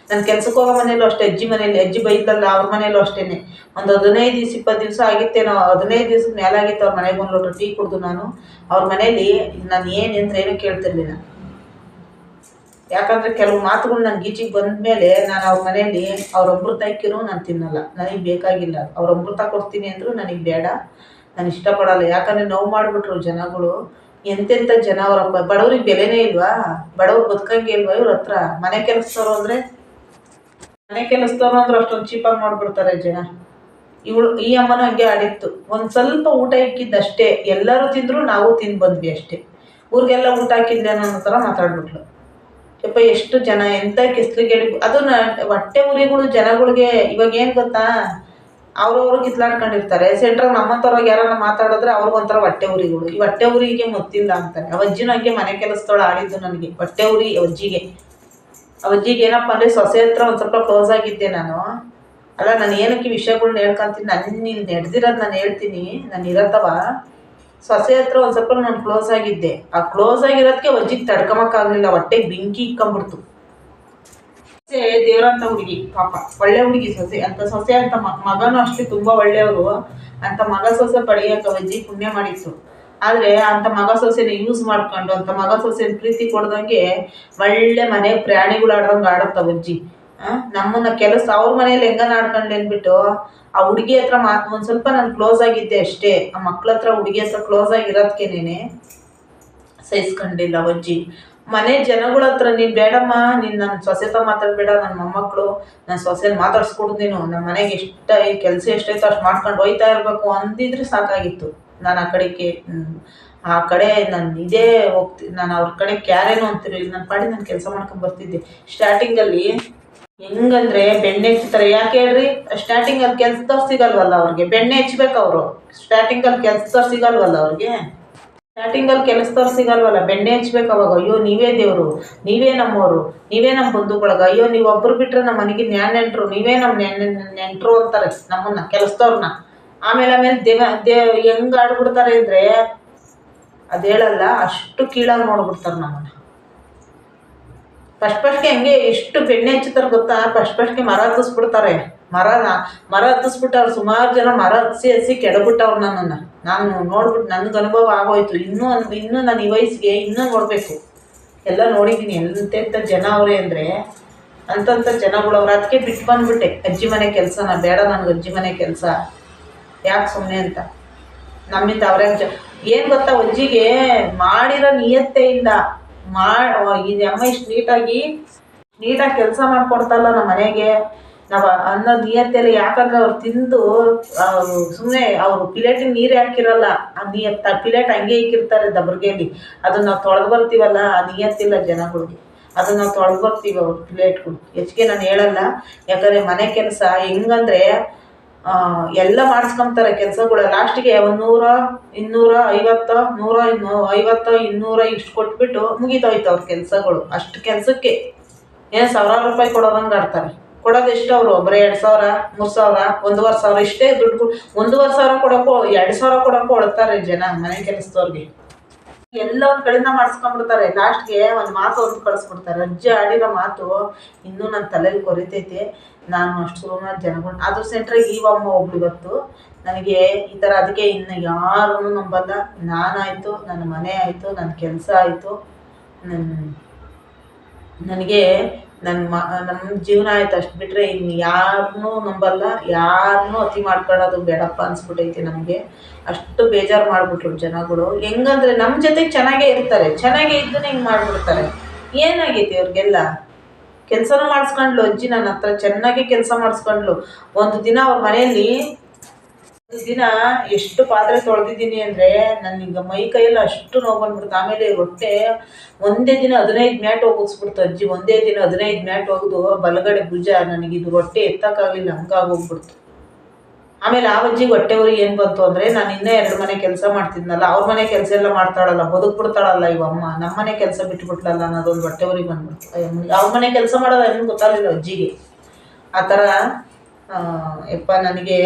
ನನ್ನ ಕೆಲ್ಸಕ್ಕೆ ಹೋಗೋ ಮನೇಲೂ ಅಷ್ಟೇ, ಅಜ್ಜಿ ಮನೇಲಿ ಅಜ್ಜಿ ಬೈದಲ್ಲ ಅವ್ರ ಮನೇಲೂ ಅಷ್ಟೇನೆ. ಒಂದು ಹದಿನೈದು ದಿವ್ಸ ಇಪ್ಪತ್ತು ದಿವಸ ಆಗಿತ್ತೇನೋ, ಹದಿನೈದು ದಿವ್ಸಕ್ಕೆ ಮೇಲೆ ಆಗಿತ್ತು ಅವ್ರ ಮನೆಗೆ ಒಂದು ಲೋಟ ಟೀ ಕುಡ್ದು ನಾನು. ಅವ್ರ ಮನೇಲಿ ನಾನು ಏನು ಅಂತ ಏನೂ ಕೇಳ್ತಿರ್ಲಿಲ್ಲ. ಯಾಕಂದ್ರೆ ಕೆಲವು ಮಾತುಗಳು ನನ್ನ ಗೀಚಿಗೆ ಬಂದಮೇಲೆ ನಾನು ಅವ್ರ ಮನೆಯಲ್ಲಿ ಅವ್ರ ಅಮೃತ ಇಕ್ಕಿರು ನಾನು ತಿನ್ನಲ್ಲ. ನನಗೆ ಬೇಕಾಗಿಲ್ಲ. ಅವ್ರ ಅಮೃತ ಕೊಡ್ತೀನಿ ಅಂದರೂ ನನಗೆ ಬೇಡ. ನಾನು ಇಷ್ಟಪಡಲ್ಲ. ಯಾಕಂದರೆ ನೋವು ಮಾಡಿಬಿಟ್ರು ಜನಗಳು. ಎಂತೆಂಥ ಜನ ಅವರಪ್ಪ? ಬಡವ್ರಿಗೆ ಬೆಲೆನೇ ಇಲ್ವಾ? ಬಡವ್ರು ಬದುಕಂಗೆ ಇಲ್ವಾ ಇವ್ರ ಹತ್ರ? ಮನೆ ಕೆಲಸದವ್ರು ಅಂದರೆ? ಮನೆ ಕೆಲಸದವ್ರು ಅಂದ್ರೆ ಅಷ್ಟೊಂದು ಚೀಪಾಗಿ ನೋಡ್ಬಿಡ್ತಾರೆ ಜನ. ಇವಳು, ಈ ಅಮ್ಮನೂ ಹಂಗೆ ಆಡಿತ್ತು. ಒಂದು ಸ್ವಲ್ಪ ಊಟ ಇಕ್ಕಿದ್ದಷ್ಟೇ, ಎಲ್ಲರೂ ತಿಂದರು ನಾವು ತಿಂದು ಬಂದ್ವಿ ಅಷ್ಟೇ. ಊರಿಗೆಲ್ಲ ಊಟ ಹಾಕಿದ್ದೆ ಅನ್ನೋ ಥರ ಮಾತಾಡ್ಬಿಟ್ಲು. ಯಪ್ಪ, ಎಷ್ಟು ಜನ ಎಂಥ ಕೆಸ್ಲಿಗೇಳಿ ಅದು ಹೊಟ್ಟೆ ಉರಿಗಳು ಜನಗಳಿಗೆ ಇವಾಗ ಏನು ಗೊತ್ತಾ? ಅವ್ರವ್ರು ಕಿತ್ಲಾಡ್ಕೊಂಡಿರ್ತಾರೆ. ಸೆಂಟ್ರಾಗ ನಮ್ಮಂಥವ್ರಾಗ ಯಾರನ್ನ ಮಾತಾಡಿದ್ರೆ ಅವ್ರಿಗೊಂಥರ ಹೊಟ್ಟೆ ಉರಿಗಳು. ಈ ಹೊಟ್ಟೆ ಉರಿಗೆ ಗೊತ್ತಿಲ್ಲ ಅಂತಾರೆ. ಅವಜ್ಜಿನ ಹಂಗೆ ಮನೆ ಕೆಲಸದೊಳು ಆಡಿದ್ದು ನನಗೆ. ಹೊಟ್ಟೆ ಉರಿ ಅಜ್ಜಿಗೆ. ಅವಜ್ಜಿಗೆ ಏನಪ್ಪ ಅಂದರೆ ಸೊಸೆ ಹತ್ರ ಒಂದು ಸ್ವಲ್ಪ ಕ್ಲೋಸ್ ಆಗಿದ್ದೆ ನಾನು. ಅಲ್ಲ, ನಾನು ಏನಕ್ಕೆ ವಿಷಯಗಳ್ನ ಹೇಳ್ಕೊಂತೀನಿ? ನನ್ನ ಇಲ್ಲಿ ನಡೆದಿರೋದು ನಾನು ಹೇಳ್ತೀನಿ. ನಾನು ಇರತ್ತವ. ಸೊಸೆ ಹತ್ರ ಒಂದು ಸ್ವಲ್ಪ ನಾನು ಕ್ಲೋಸ್ ಆಗಿದ್ದೆ. ಆ ಕ್ಲೋಸ್ ಆಗಿರೋದಕ್ಕೆ ಅಜ್ಜಿಗೆ ತಡ್ಕೊಂಬಕ್ಕಾಗಲಿಲ್ಲ ಹೊಟ್ಟೆಗೆ ಬೆಂಕಿ ಇಕ್ಕೊಂಬಿಡ್ತು ಸೊಸೆ ದೇವ್ರಂತ ಹುಡುಗಿ, ಪಾಪ, ಒಳ್ಳೆ ಹುಡುಗಿ ಸೊಸೆ, ಅಂತ ಸೊಸೆ, ಅಂತ ಮಗನು ಅಷ್ಟೇ ತುಂಬಾ ಒಳ್ಳೆಯವರು. ಅಂತ ಮಗ ಸೊಸೆ ಪಡೆಯಕ್ಕೆ ಅಜ್ಜಿ ಪುಣ್ಯ ಮಾಡಿತ್ತು. ಆದ್ರೆ ಅಂತ ಮಗ ಸೊಸೆನ ಯೂಸ್ ಮಾಡ್ಕೊಂಡು, ಅಂತ ಮಗ ಸೊಸೆನ ಪ್ರೀತಿ ಕೊಡ್ದಂಗೆ ಒಳ್ಳೆ ಮನೆ ಪ್ರಾಣಿಗಳು ಆಡ್ದಂಗ ಆಡತ್ತ ಅಜ್ಜಿ ನಮ್ಮನ್ನ ಕೆಲಸ ಅವ್ರ ಮನೇಲಿ ಹೆಂಗನ ಆಡ್ಕೊಂಡು ಅಂದ್ಬಿಟ್ಟು, ಆ ಹುಡುಗಿ ಹತ್ರ ಮಾತ್ ಒಂದ್ ಸ್ವಲ್ಪ ನಾನು ಕ್ಲೋಸ್ ಆಗಿದ್ದೆ ಅಷ್ಟೇ. ಆ ಮಕ್ಳ ಹತ್ರ ಹುಡುಗಿ ಹತ್ರ ಕ್ಲೋಸ್ ಆಗಿರೋದ್ಕೇನೇನೆ ಸಹಿಸ್ಕೊಂಡಿಲ್ಲ ಅಜ್ಜಿ ಮನೆ ಜನಗಳ ಹತ್ರ, ನೀನು ಬೇಡಮ್ಮ, ನೀನು ನನ್ನ ಸೊಸೆತ ಮಾತಾಡಬೇಡ ನನ್ನ ಮೊಮ್ಮಕ್ಕಳು ನನ್ನ ಸೊಸೆನ ಮಾತಾಡ್ಸ್ಕೊಡು ನೀನು ನಮ್ಮ ಮನೆಗೆ ಎಷ್ಟ ಕೆಲಸ ಎಷ್ಟೈತೋ ಅಷ್ಟು ಮಾಡ್ಕೊಂಡು ಹೋಯ್ತಾ ಇರಬೇಕು, ಅಂದಿದ್ರೆ ಸಾಕಾಗಿತ್ತು. ನಾನು ಆ ಕಡೆಗೆ ಆ ಕಡೆ ನಾನು ಇದೇ ಹೋಗ್ತಿ, ನಾನು ಅವ್ರ ಕಡೆ ಕ್ಯಾರೇನು ಅಂತಿರಲಿಲ್ಲ ನನ್ನ ಪಾಡಿ ನಾನು ಕೆಲಸ ಮಾಡ್ಕೊಂಡು ಬರ್ತಿದ್ದೆ. ಸ್ಟಾರ್ಟಿಂಗಲ್ಲಿ ಹೆಂಗಂದ್ರೆ ಬೆಣ್ಣೆ ಹಚ್ತಾರೆ ಯಾಕೆ ಹೇಳ್ರಿ? ಸ್ಟಾರ್ಟಿಂಗಲ್ಲಿ ಕೆಲ್ಸದವ್ರು ಸಿಗಲ್ವಲ್ಲ ಅವ್ರಿಗೆ? ಬೆಣ್ಣೆ ಹಚ್ಬೇಕು ಅವರು. ಸ್ಟಾರ್ಟಿಂಗಲ್ಲಿ ಕೆಲ್ಸದವ್ರು ಸಿಗಲ್ವಲ್ಲ ಅವ್ರಿಗೆ? ಸ್ಟಾರ್ಟಿಂಗಲ್ಲಿ ಕೆಲಸದವ್ರು ಸಿಗಲ್ವಲ್ಲ, ಬೆಣ್ಣೆ ಹಚ್ಬೇಕು ಅವಾಗ. ಅಯ್ಯೋ, ನೀವೇ ದೇವರು, ನೀವೇ ನಮ್ಮವರು, ನೀವೇ ನಮ್ಮ ಬಂಧುಗಳಗ ಅಯ್ಯೋ, ನೀವು ಒಬ್ರು ಬಿಟ್ರೆ ನಮ್ಮ ಮನೆಗೆ ನ್ಯಾನ್ ನೆಂಟ್ರು, ನೀವೇ ನಮ್ಮ ನೆಂಟ್ರು ಅಂತಾರೆ ನಮ್ಮನ್ನ, ಕೆಲಸದವ್ರನ್ನ. ಆಮೇಲೆ ಆಮೇಲೆ ದೇವ ದೇವ್ ಹೆಂಗ್ ಆಡ್ಬಿಡ್ತಾರೆ ಅಂದ್ರೆ, ಅದು ಹೇಳಲ್ಲ, ಅಷ್ಟು ಕೀಳಾಗಿ ನೋಡ್ಬಿಡ್ತಾರೆ ನಮ್ಮನ್ನ. ಫಸ್ಟ್ ಫಸ್ಟ್ಗೆ ಹೆಂಗೆ ಎಷ್ಟು ಬೆಣ್ಣೆ ಹಚ್ಚುತ್ತಾರೆ ಗೊತ್ತಾ? ಫಸ್ಟ್ ಫಸ್ಟ್ಗೆ ಮರ ಹತ್ತಿಸ್ಬಿಡ್ತಾರೆ. ಮರನ, ಮರ ಹತ್ತಿಸ್ಬಿಟ್ಟವ್ರು ಸುಮಾರು ಜನ ಮರ ಹತ್ಸಿ ಹಸಿ ಕೆಡಬಿಟ್ಟವ್ರು ನನ್ನನ್ನು. ನಾನು ನೋಡ್ಬಿಟ್ಟು ನನಗೆ ಅನುಭವ ಆಗೋಯ್ತು. ಇನ್ನೂ ಅನ್- ಇನ್ನೂ ನಾನು ಈ ವಯಸ್ಸಿಗೆ ಇನ್ನೂ ನೋಡಬೇಕು. ಎಲ್ಲ ನೋಡಿದ್ದೀನಿ. ಎಂತೆಂಥ ಜನ ಅವರೇ ಅಂದರೆ ಅಂತಂಥ ಜನಗಳು ಅವ್ರು. ಅದಕ್ಕೆ ಬಿಟ್ಟು ಬಂದ್ಬಿಟ್ಟೆ. ಅಜ್ಜಿ ಮನೆ ಕೆಲಸನ, ಬೇಡ ನನಗೆ ಅಜ್ಜಿ ಮನೆ ಕೆಲಸ. ಯಾಕೆ ಸುಮ್ಮನೆ ಅಂತ. ನಮ್ಮಿಂದ ಅವರೇ ಜ, ಏನು ಗೊತ್ತಾ? ಅಜ್ಜಿಗೆ ಮಾಡಿರೋ ನಿಯತ್ತೆಯಿಂದ ಇಲ್ಲ ಮಾ, ಈ ಅಮ್ಮ ಇಷ್ಟು ನೀಟಾಗಿ ನೀಟಾಗಿ ಕೆಲಸ ಮಾಡಿಕೊಡ್ತಲ್ಲ ನಮ್ಮ ಮನೆಗೆ ನಾವು ಅನ್ನೋ ನಿಯತ್ತೆಲ್ಲ ಯಾಕಂದ್ರೆ ಅವ್ರು ತಿಂದು ಸುಮ್ಮನೆ ಅವರು ಪ್ಲೇಟಿಗೆ ನೀರೇ ಹಾಕಿರಲ್ಲ. ಆ ನಿಯತ್ತ ಪಿಲೇಟ್ ಹಂಗೆ ಇಕ್ಕಿರ್ತಾರೆ ದಬ್ರಿಗೆಯಲ್ಲಿ ಅದನ್ನ ನಾವು ತೊಳೆದು ಬರ್ತೀವಲ್ಲ, ಆ ನಿಯತ್ತಿಲ್ಲ ಜನಗಳಿಗೆ. ಅದನ್ನ ನಾವು ತೊಳೆದು ಬರ್ತೀವಿ ಅವ್ರ ಪ್ಲೇಟ್ಗಳು ಹೆಚ್ಚಿಗೆ ನಾನು ಹೇಳಲ್ಲ. ಯಾಕಂದರೆ ಮನೆ ಕೆಲಸ ಹೆಂಗಂದ್ರೆ ಎಲ್ಲ ಮಾಡಿಸ್ಕೊಂತಾರೆ ಕೆಲಸಗಳು ಲಾಸ್ಟಿಗೆ ಒಂದು ನೂರ, ಇನ್ನೂರ ಐವತ್ತು, ನೂರ ಇನ್ನೂ, ಐವತ್ತು, ಇನ್ನೂರ ಇಷ್ಟು ಕೊಟ್ಬಿಟ್ಟು ಮುಗಿತೋಯ್ತು ಅವ್ರ ಕೆಲಸಗಳು. ಅಷ್ಟು ಕೆಲಸಕ್ಕೆ. ಏನು ಸಾವಿರಾರು ರೂಪಾಯಿ ಕೊಡೋದಂಗೆ ಆಡ್ತಾರೆ. ಕೊಡೋದು ಎಷ್ಟು ಅವರು ಒಬ್ಬರು ಎರಡು ಸಾವಿರ, ಮೂರು ಸಾವಿರ, ಒಂದೂವರೆ ಸಾವಿರ, ಇಷ್ಟೇ ದುಡ್ಡು ಒಂದೂವರೆ ಸಾವಿರ ಕೊಡೋಕ್ಕೂ, ಎರಡು ಸಾವಿರ ಕೊಡೋಕ್ಕೂ ಹೊಡ್ತಾರೆ ಜನ ಮನೆ ಕೆಲಸದವ್ರಿಗೆ. ಎಲ್ಲ ಒಂದು ಕಡೆಯಿಂದ ಮಾಡಿಸ್ಕೊಂಡ್ಬಿಡ್ತಾರೆ. ಲಾಸ್ಟ್ಗೆ ಒಂದು ಮಾತು ಒಂದು ಕಳಿಸ್ಬಿಡ್ತಾರೆ. ಅಜ್ಜಿ ಆಡಿರೋ ಮಾತು ಇನ್ನೂ ನನ್ನ ತಲೆಯಲ್ಲಿ ಕೊರಿತೈತೆ. ನಾನು ಅಷ್ಟು ಸುಮಾರು ಜನಗಳು ಅದು ಸೆಂಟ್ರಿಗೆ ಈವಮ್ಮ ಒಬ್ಳು ಗೊತ್ತು ನನಗೆ ಈ ಥರ ಅದಕ್ಕೆ ಇನ್ನು ಯಾರನ್ನು ನಂಬಲ್ಲ. ನಾನಾಯಿತು ನನ್ನ ಮನೆ ಆಯಿತು ನನ್ನ ಕೆಲಸ ಆಯಿತು. ನನ್ನ ನನಗೆ ನನ್ನ ಮ ನಮ್ಮ ಜೀವನ ಆಯ್ತು ಅಷ್ಟು ಬಿಟ್ಟರೆ ಇನ್ನು ಯಾರನ್ನೂ ನಂಬಲ್ಲ ಯಾರನ್ನೂ ಅತಿ ಮಾಡ್ಕೊಳ್ಳೋದು ಬೇಡಪ್ಪ ಅನ್ಸ್ಬಿಟ್ಟೈತಿ ನಮಗೆ. ಅಷ್ಟು ಬೇಜಾರು ಮಾಡಿಬಿಟ್ರು ಜನಗಳು. ಹೆಂಗಂದ್ರೆ ನಮ್ಮ ಜೊತೆಗೆ ಚೆನ್ನಾಗೇ ಇರ್ತಾರೆ. ಚೆನ್ನಾಗೇ ಇದ್ದನ್ನ ಹಿಂಗೆ ಮಾಡಿಬಿಡ್ತಾರೆ. ಏನಾಗೈತಿ ಅವ್ರಿಗೆಲ್ಲ ಕೆಲಸನೂ ಮಾಡಿಸ್ಕೊಂಡ್ಲು ಅಜ್ಜಿ ನನ್ನ ಹತ್ರ. ಚೆನ್ನಾಗಿ ಕೆಲಸ ಮಾಡಿಸ್ಕೊಂಡ್ಲು. ಒಂದು ದಿನ ಅವ್ರ ಮನೆಯಲ್ಲಿ ದಿನ ಎಷ್ಟು ಪಾತ್ರೆ ತೊಳೆದಿದ್ದೀನಿ ಅಂದರೆ ನನಗೆ ಮೈ ಕೈಯಲ್ಲಿ ಅಷ್ಟು ನೋವು ಬಂದ್ಬಿಡ್ತು ಆಮೇಲೆ ಹೊಟ್ಟೆ ಒಂದೇ ದಿನ ಹದಿನೈದು ಮ್ಯಾಟ್ ಹೋಗಿಸ್ಬಿಡ್ತು ಅಜ್ಜಿ. ಒಂದೇ ದಿನ ಹದಿನೈದು ಮ್ಯಾಟ್ ಒಗೆದು ಬಲಗಡೆ ಭುಜ ನನಗಿದು ಹೊಟ್ಟೆ ಎತ್ತಕ್ಕಾಗಲಿಲ್ಲ, ಹಂಗಾಗೋಗ್ಬಿಡ್ತು. ಆಮೇಲೆ ಆ ಅಜ್ಜಿಗೆ ಹೊಟ್ಟೆ ಉರಿ ಏನು ಬಂತು ಅಂದರೆ ನಾನು ಇನ್ನೂ ಎರಡು ಮನೆ ಕೆಲಸ ಮಾಡ್ತಿದ್ನಲ್ಲ, ಅವ್ರ ಮನೆ ಕೆಲಸ ಎಲ್ಲ ಮಾಡ್ತಾಳಲ್ಲ, ಬದುಕ್ಬಿಡ್ತಾಳಲ್ಲ ಇವಮ್ಮ ನಮ್ಮ ಮನೆ ಕೆಲಸ ಬಿಟ್ಬಿಟ್ಲಲ್ಲ ಅನ್ನೋದೊಂದು ಹೊಟ್ಟೆ ಉರಿ ಬಂದ್ಬಿಡ್ತು. ಅವ್ರ ಮನೆ ಕೆಲಸ ಮಾಡೋದು ಏನು ಗೊತ್ತಾಗಲಿಲ್ಲ ಅಜ್ಜಿಗೆ. ಆ ಥರ ಯಪ್ಪ ನನಗೆ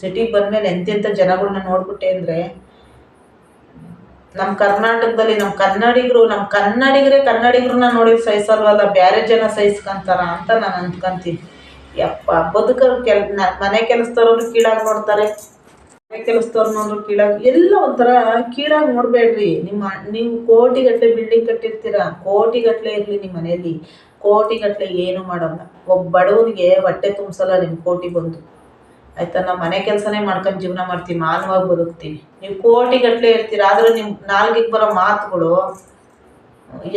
ಸಿಟಿಗೆ ಬಂದಮೇಲೆ ಎಂತೆಂಥ ಜನಗಳನ್ನ ನೋಡ್ಬಿಟ್ಟೆ ಅಂದರೆ ನಮ್ಮ ಕರ್ನಾಟಕದಲ್ಲಿ ನಮ್ಮ ಕನ್ನಡಿಗರು ನಮ್ಮ ಕನ್ನಡಿಗರೇ ಕನ್ನಡಿಗರನ್ನ ನೋಡಿ ಸಹಿಸಲ್ವಲ್ಲ ಬೇರೆ ಜನ ಸಹಿಸ್ಕೊಂತಾರ ಅಂತ ನಾನು ಅಂದ್ಕೊಂತೀನಿ. ಯಪ್ಪ ಬದುಕರು ಕೆಲ್ ಮನೆ ಕೆಲಸದವ್ರು ಕೀಳಾಗಿ ನೋಡ್ತಾರೆ. ಮನೆ ಕೆಲಸದವ್ರು ನೋಡ್ರು ಕೀಳಾಗಿ, ಎಲ್ಲ ಒಂಥರ ಕೀಳಾಗಿ ನೋಡಬೇಡ್ರಿ. ನಿಮ್ಮ, ನೀವು ಕೋಟಿಗಟ್ಟಲೆ ಬಿಲ್ಡಿಂಗ್ ಕಟ್ಟಿರ್ತೀರ? ಕೋಟಿಗಟ್ಟಲೆ ಇರಲಿ ನಿಮ್ಮ ಮನೆಯಲ್ಲಿ ಕೋಟಿಗಟ್ಟಲೆ ಏನು ಮಾಡಲ್ಲ. ಒಬ್ಬ ಬಡವನಿಗೆ ಹೊಟ್ಟೆ ತುಂಬಿಸಲ್ಲ ನಿಮ್ಮ ಕೋಟಿ ಬಂದು. ಆಯ್ತಾ ನಮ್ಮ ಮನೆ ಕೆಲಸನೇ ಮಾಡ್ಕೊಂಡು ಜೀವನ ಮಾಡ್ತೀವಿ ಮಾನವಾಗಿ ಬದುಕ್ತೀವಿ ನೀವು ಕೋಟಿಗಟ್ಟಲೆ ಇರ್ತೀರ, ಆದ್ರೆ ನಿಮ್ಮ ನಾಲ್ಗಿಗೆ ಬರೋ ಮಾತುಗಳು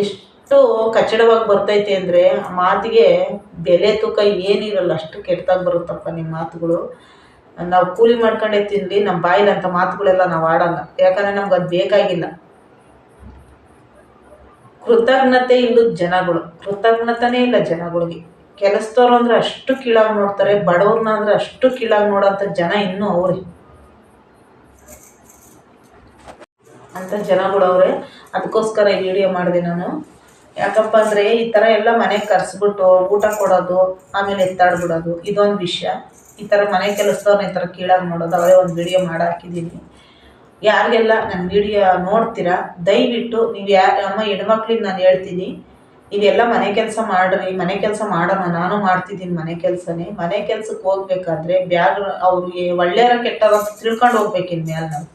ಎಷ್ಟು ಕಚ್ಚಡವಾಗಿ ಬರ್ತೈತೆ ಅಂದರೆ ಆ ಮಾತಿಗೆ ಬೆಲೆ ತೂಕ ಏನಿರಲ್ಲ, ಅಷ್ಟು ಕೆಟ್ಟದಾಗಿ ಬರುತ್ತಪ್ಪ ನಿಮ್ಮ ಮಾತುಗಳು. ನಾವು ಕೂಲಿ ಮಾಡ್ಕೊಂಡೇ ತಿನ್ಲಿ ನಮ್ಮ ಬಾಯಿಲಿ ಅಂಥ ಮಾತುಗಳೆಲ್ಲ ನಾವು ಆಡಲ್ಲ. ಯಾಕಂದರೆ ನಮ್ಗೆ ಅದು ಬೇಕಾಗಿಲ್ಲ. ಕೃತಜ್ಞತೆ ಇಲ್ಲದ ಜನಗಳು. ಕೃತಜ್ಞತೆನೇ ಇಲ್ಲ ಜನಗಳಿಗೆ. ಕೆಲಸದವ್ರು ಅಂದ್ರೆ ಅಷ್ಟು ಕೀಳಾಗಿ ನೋಡ್ತಾರೆ ಬಡವ್ರನ್ನ ಅಂದ್ರೆ ಅಷ್ಟು ಕೀಳಾಗಿ ನೋಡೋಂಥ ಜನ ಇನ್ನೂ ಅವ್ರಿ. ಅಂತ ಜನಗಳು ಅವರೇ. ಅದಕ್ಕೋಸ್ಕರ ಈ ವಿಡಿಯೋ ಮಾಡಿದೆ ನಾನು. ಯಾಕಪ್ಪ ಅಂದರೆ ಈ ಥರ ಎಲ್ಲ ಮನೆಗೆ ಕರೆಸ್ಬಿಟ್ಟು ಊಟ ಕೊಡೋದು, ಆಮೇಲೆ ಎತ್ತಾಡ್ಬಿಡೋದು, ಇದೊಂದು ವಿಷಯ. ಈ ಥರ ಮನೆ ಕೆಲಸದವ್ರನ್ನ ಈ ಥರ ಕೀಳಾಗಿ ನೋಡೋದು ಅವರೇ ಒಂದು ವಿಡಿಯೋ ಮಾಡಿ ಹಾಕಿದ್ದೀನಿ ಯಾರಿಗೆಲ್ಲ ನನ್ನ ವಿಡಿಯೋ ನೋಡ್ತೀರಾ, ದಯವಿಟ್ಟು ನೀವು ಯಾರು ಅಮ್ಮ ಹೆಣ್ಮಕ್ಳಿಗೆ ನಾನು ಹೇಳ್ತೀನಿ. ಇವೆಲ್ಲ ಮನೆ ಕೆಲಸ ಮಾಡ್ರಿ ಮನೆ ಕೆಲಸ ಮಾಡೋಣ ನಾನು ಮಾಡ್ತಿದ್ದೀನಿ ಮನೆ ಕೆಲಸನೇ. ಮನೆ ಕೆಲ್ಸಕ್ಕೆ ಹೋಗ್ಬೇಕಾದ್ರೆ ಬ್ಯಾಗ್ ಅವ್ರಿಗೆ ಒಳ್ಳೆಯರ ಕೆಟ್ಟರ ಅಂತ ತಿಳ್ಕೊಂಡು ಹೋಗ್ಬೇಕು ಇನ್ಮೇಲೆ ನಾವು.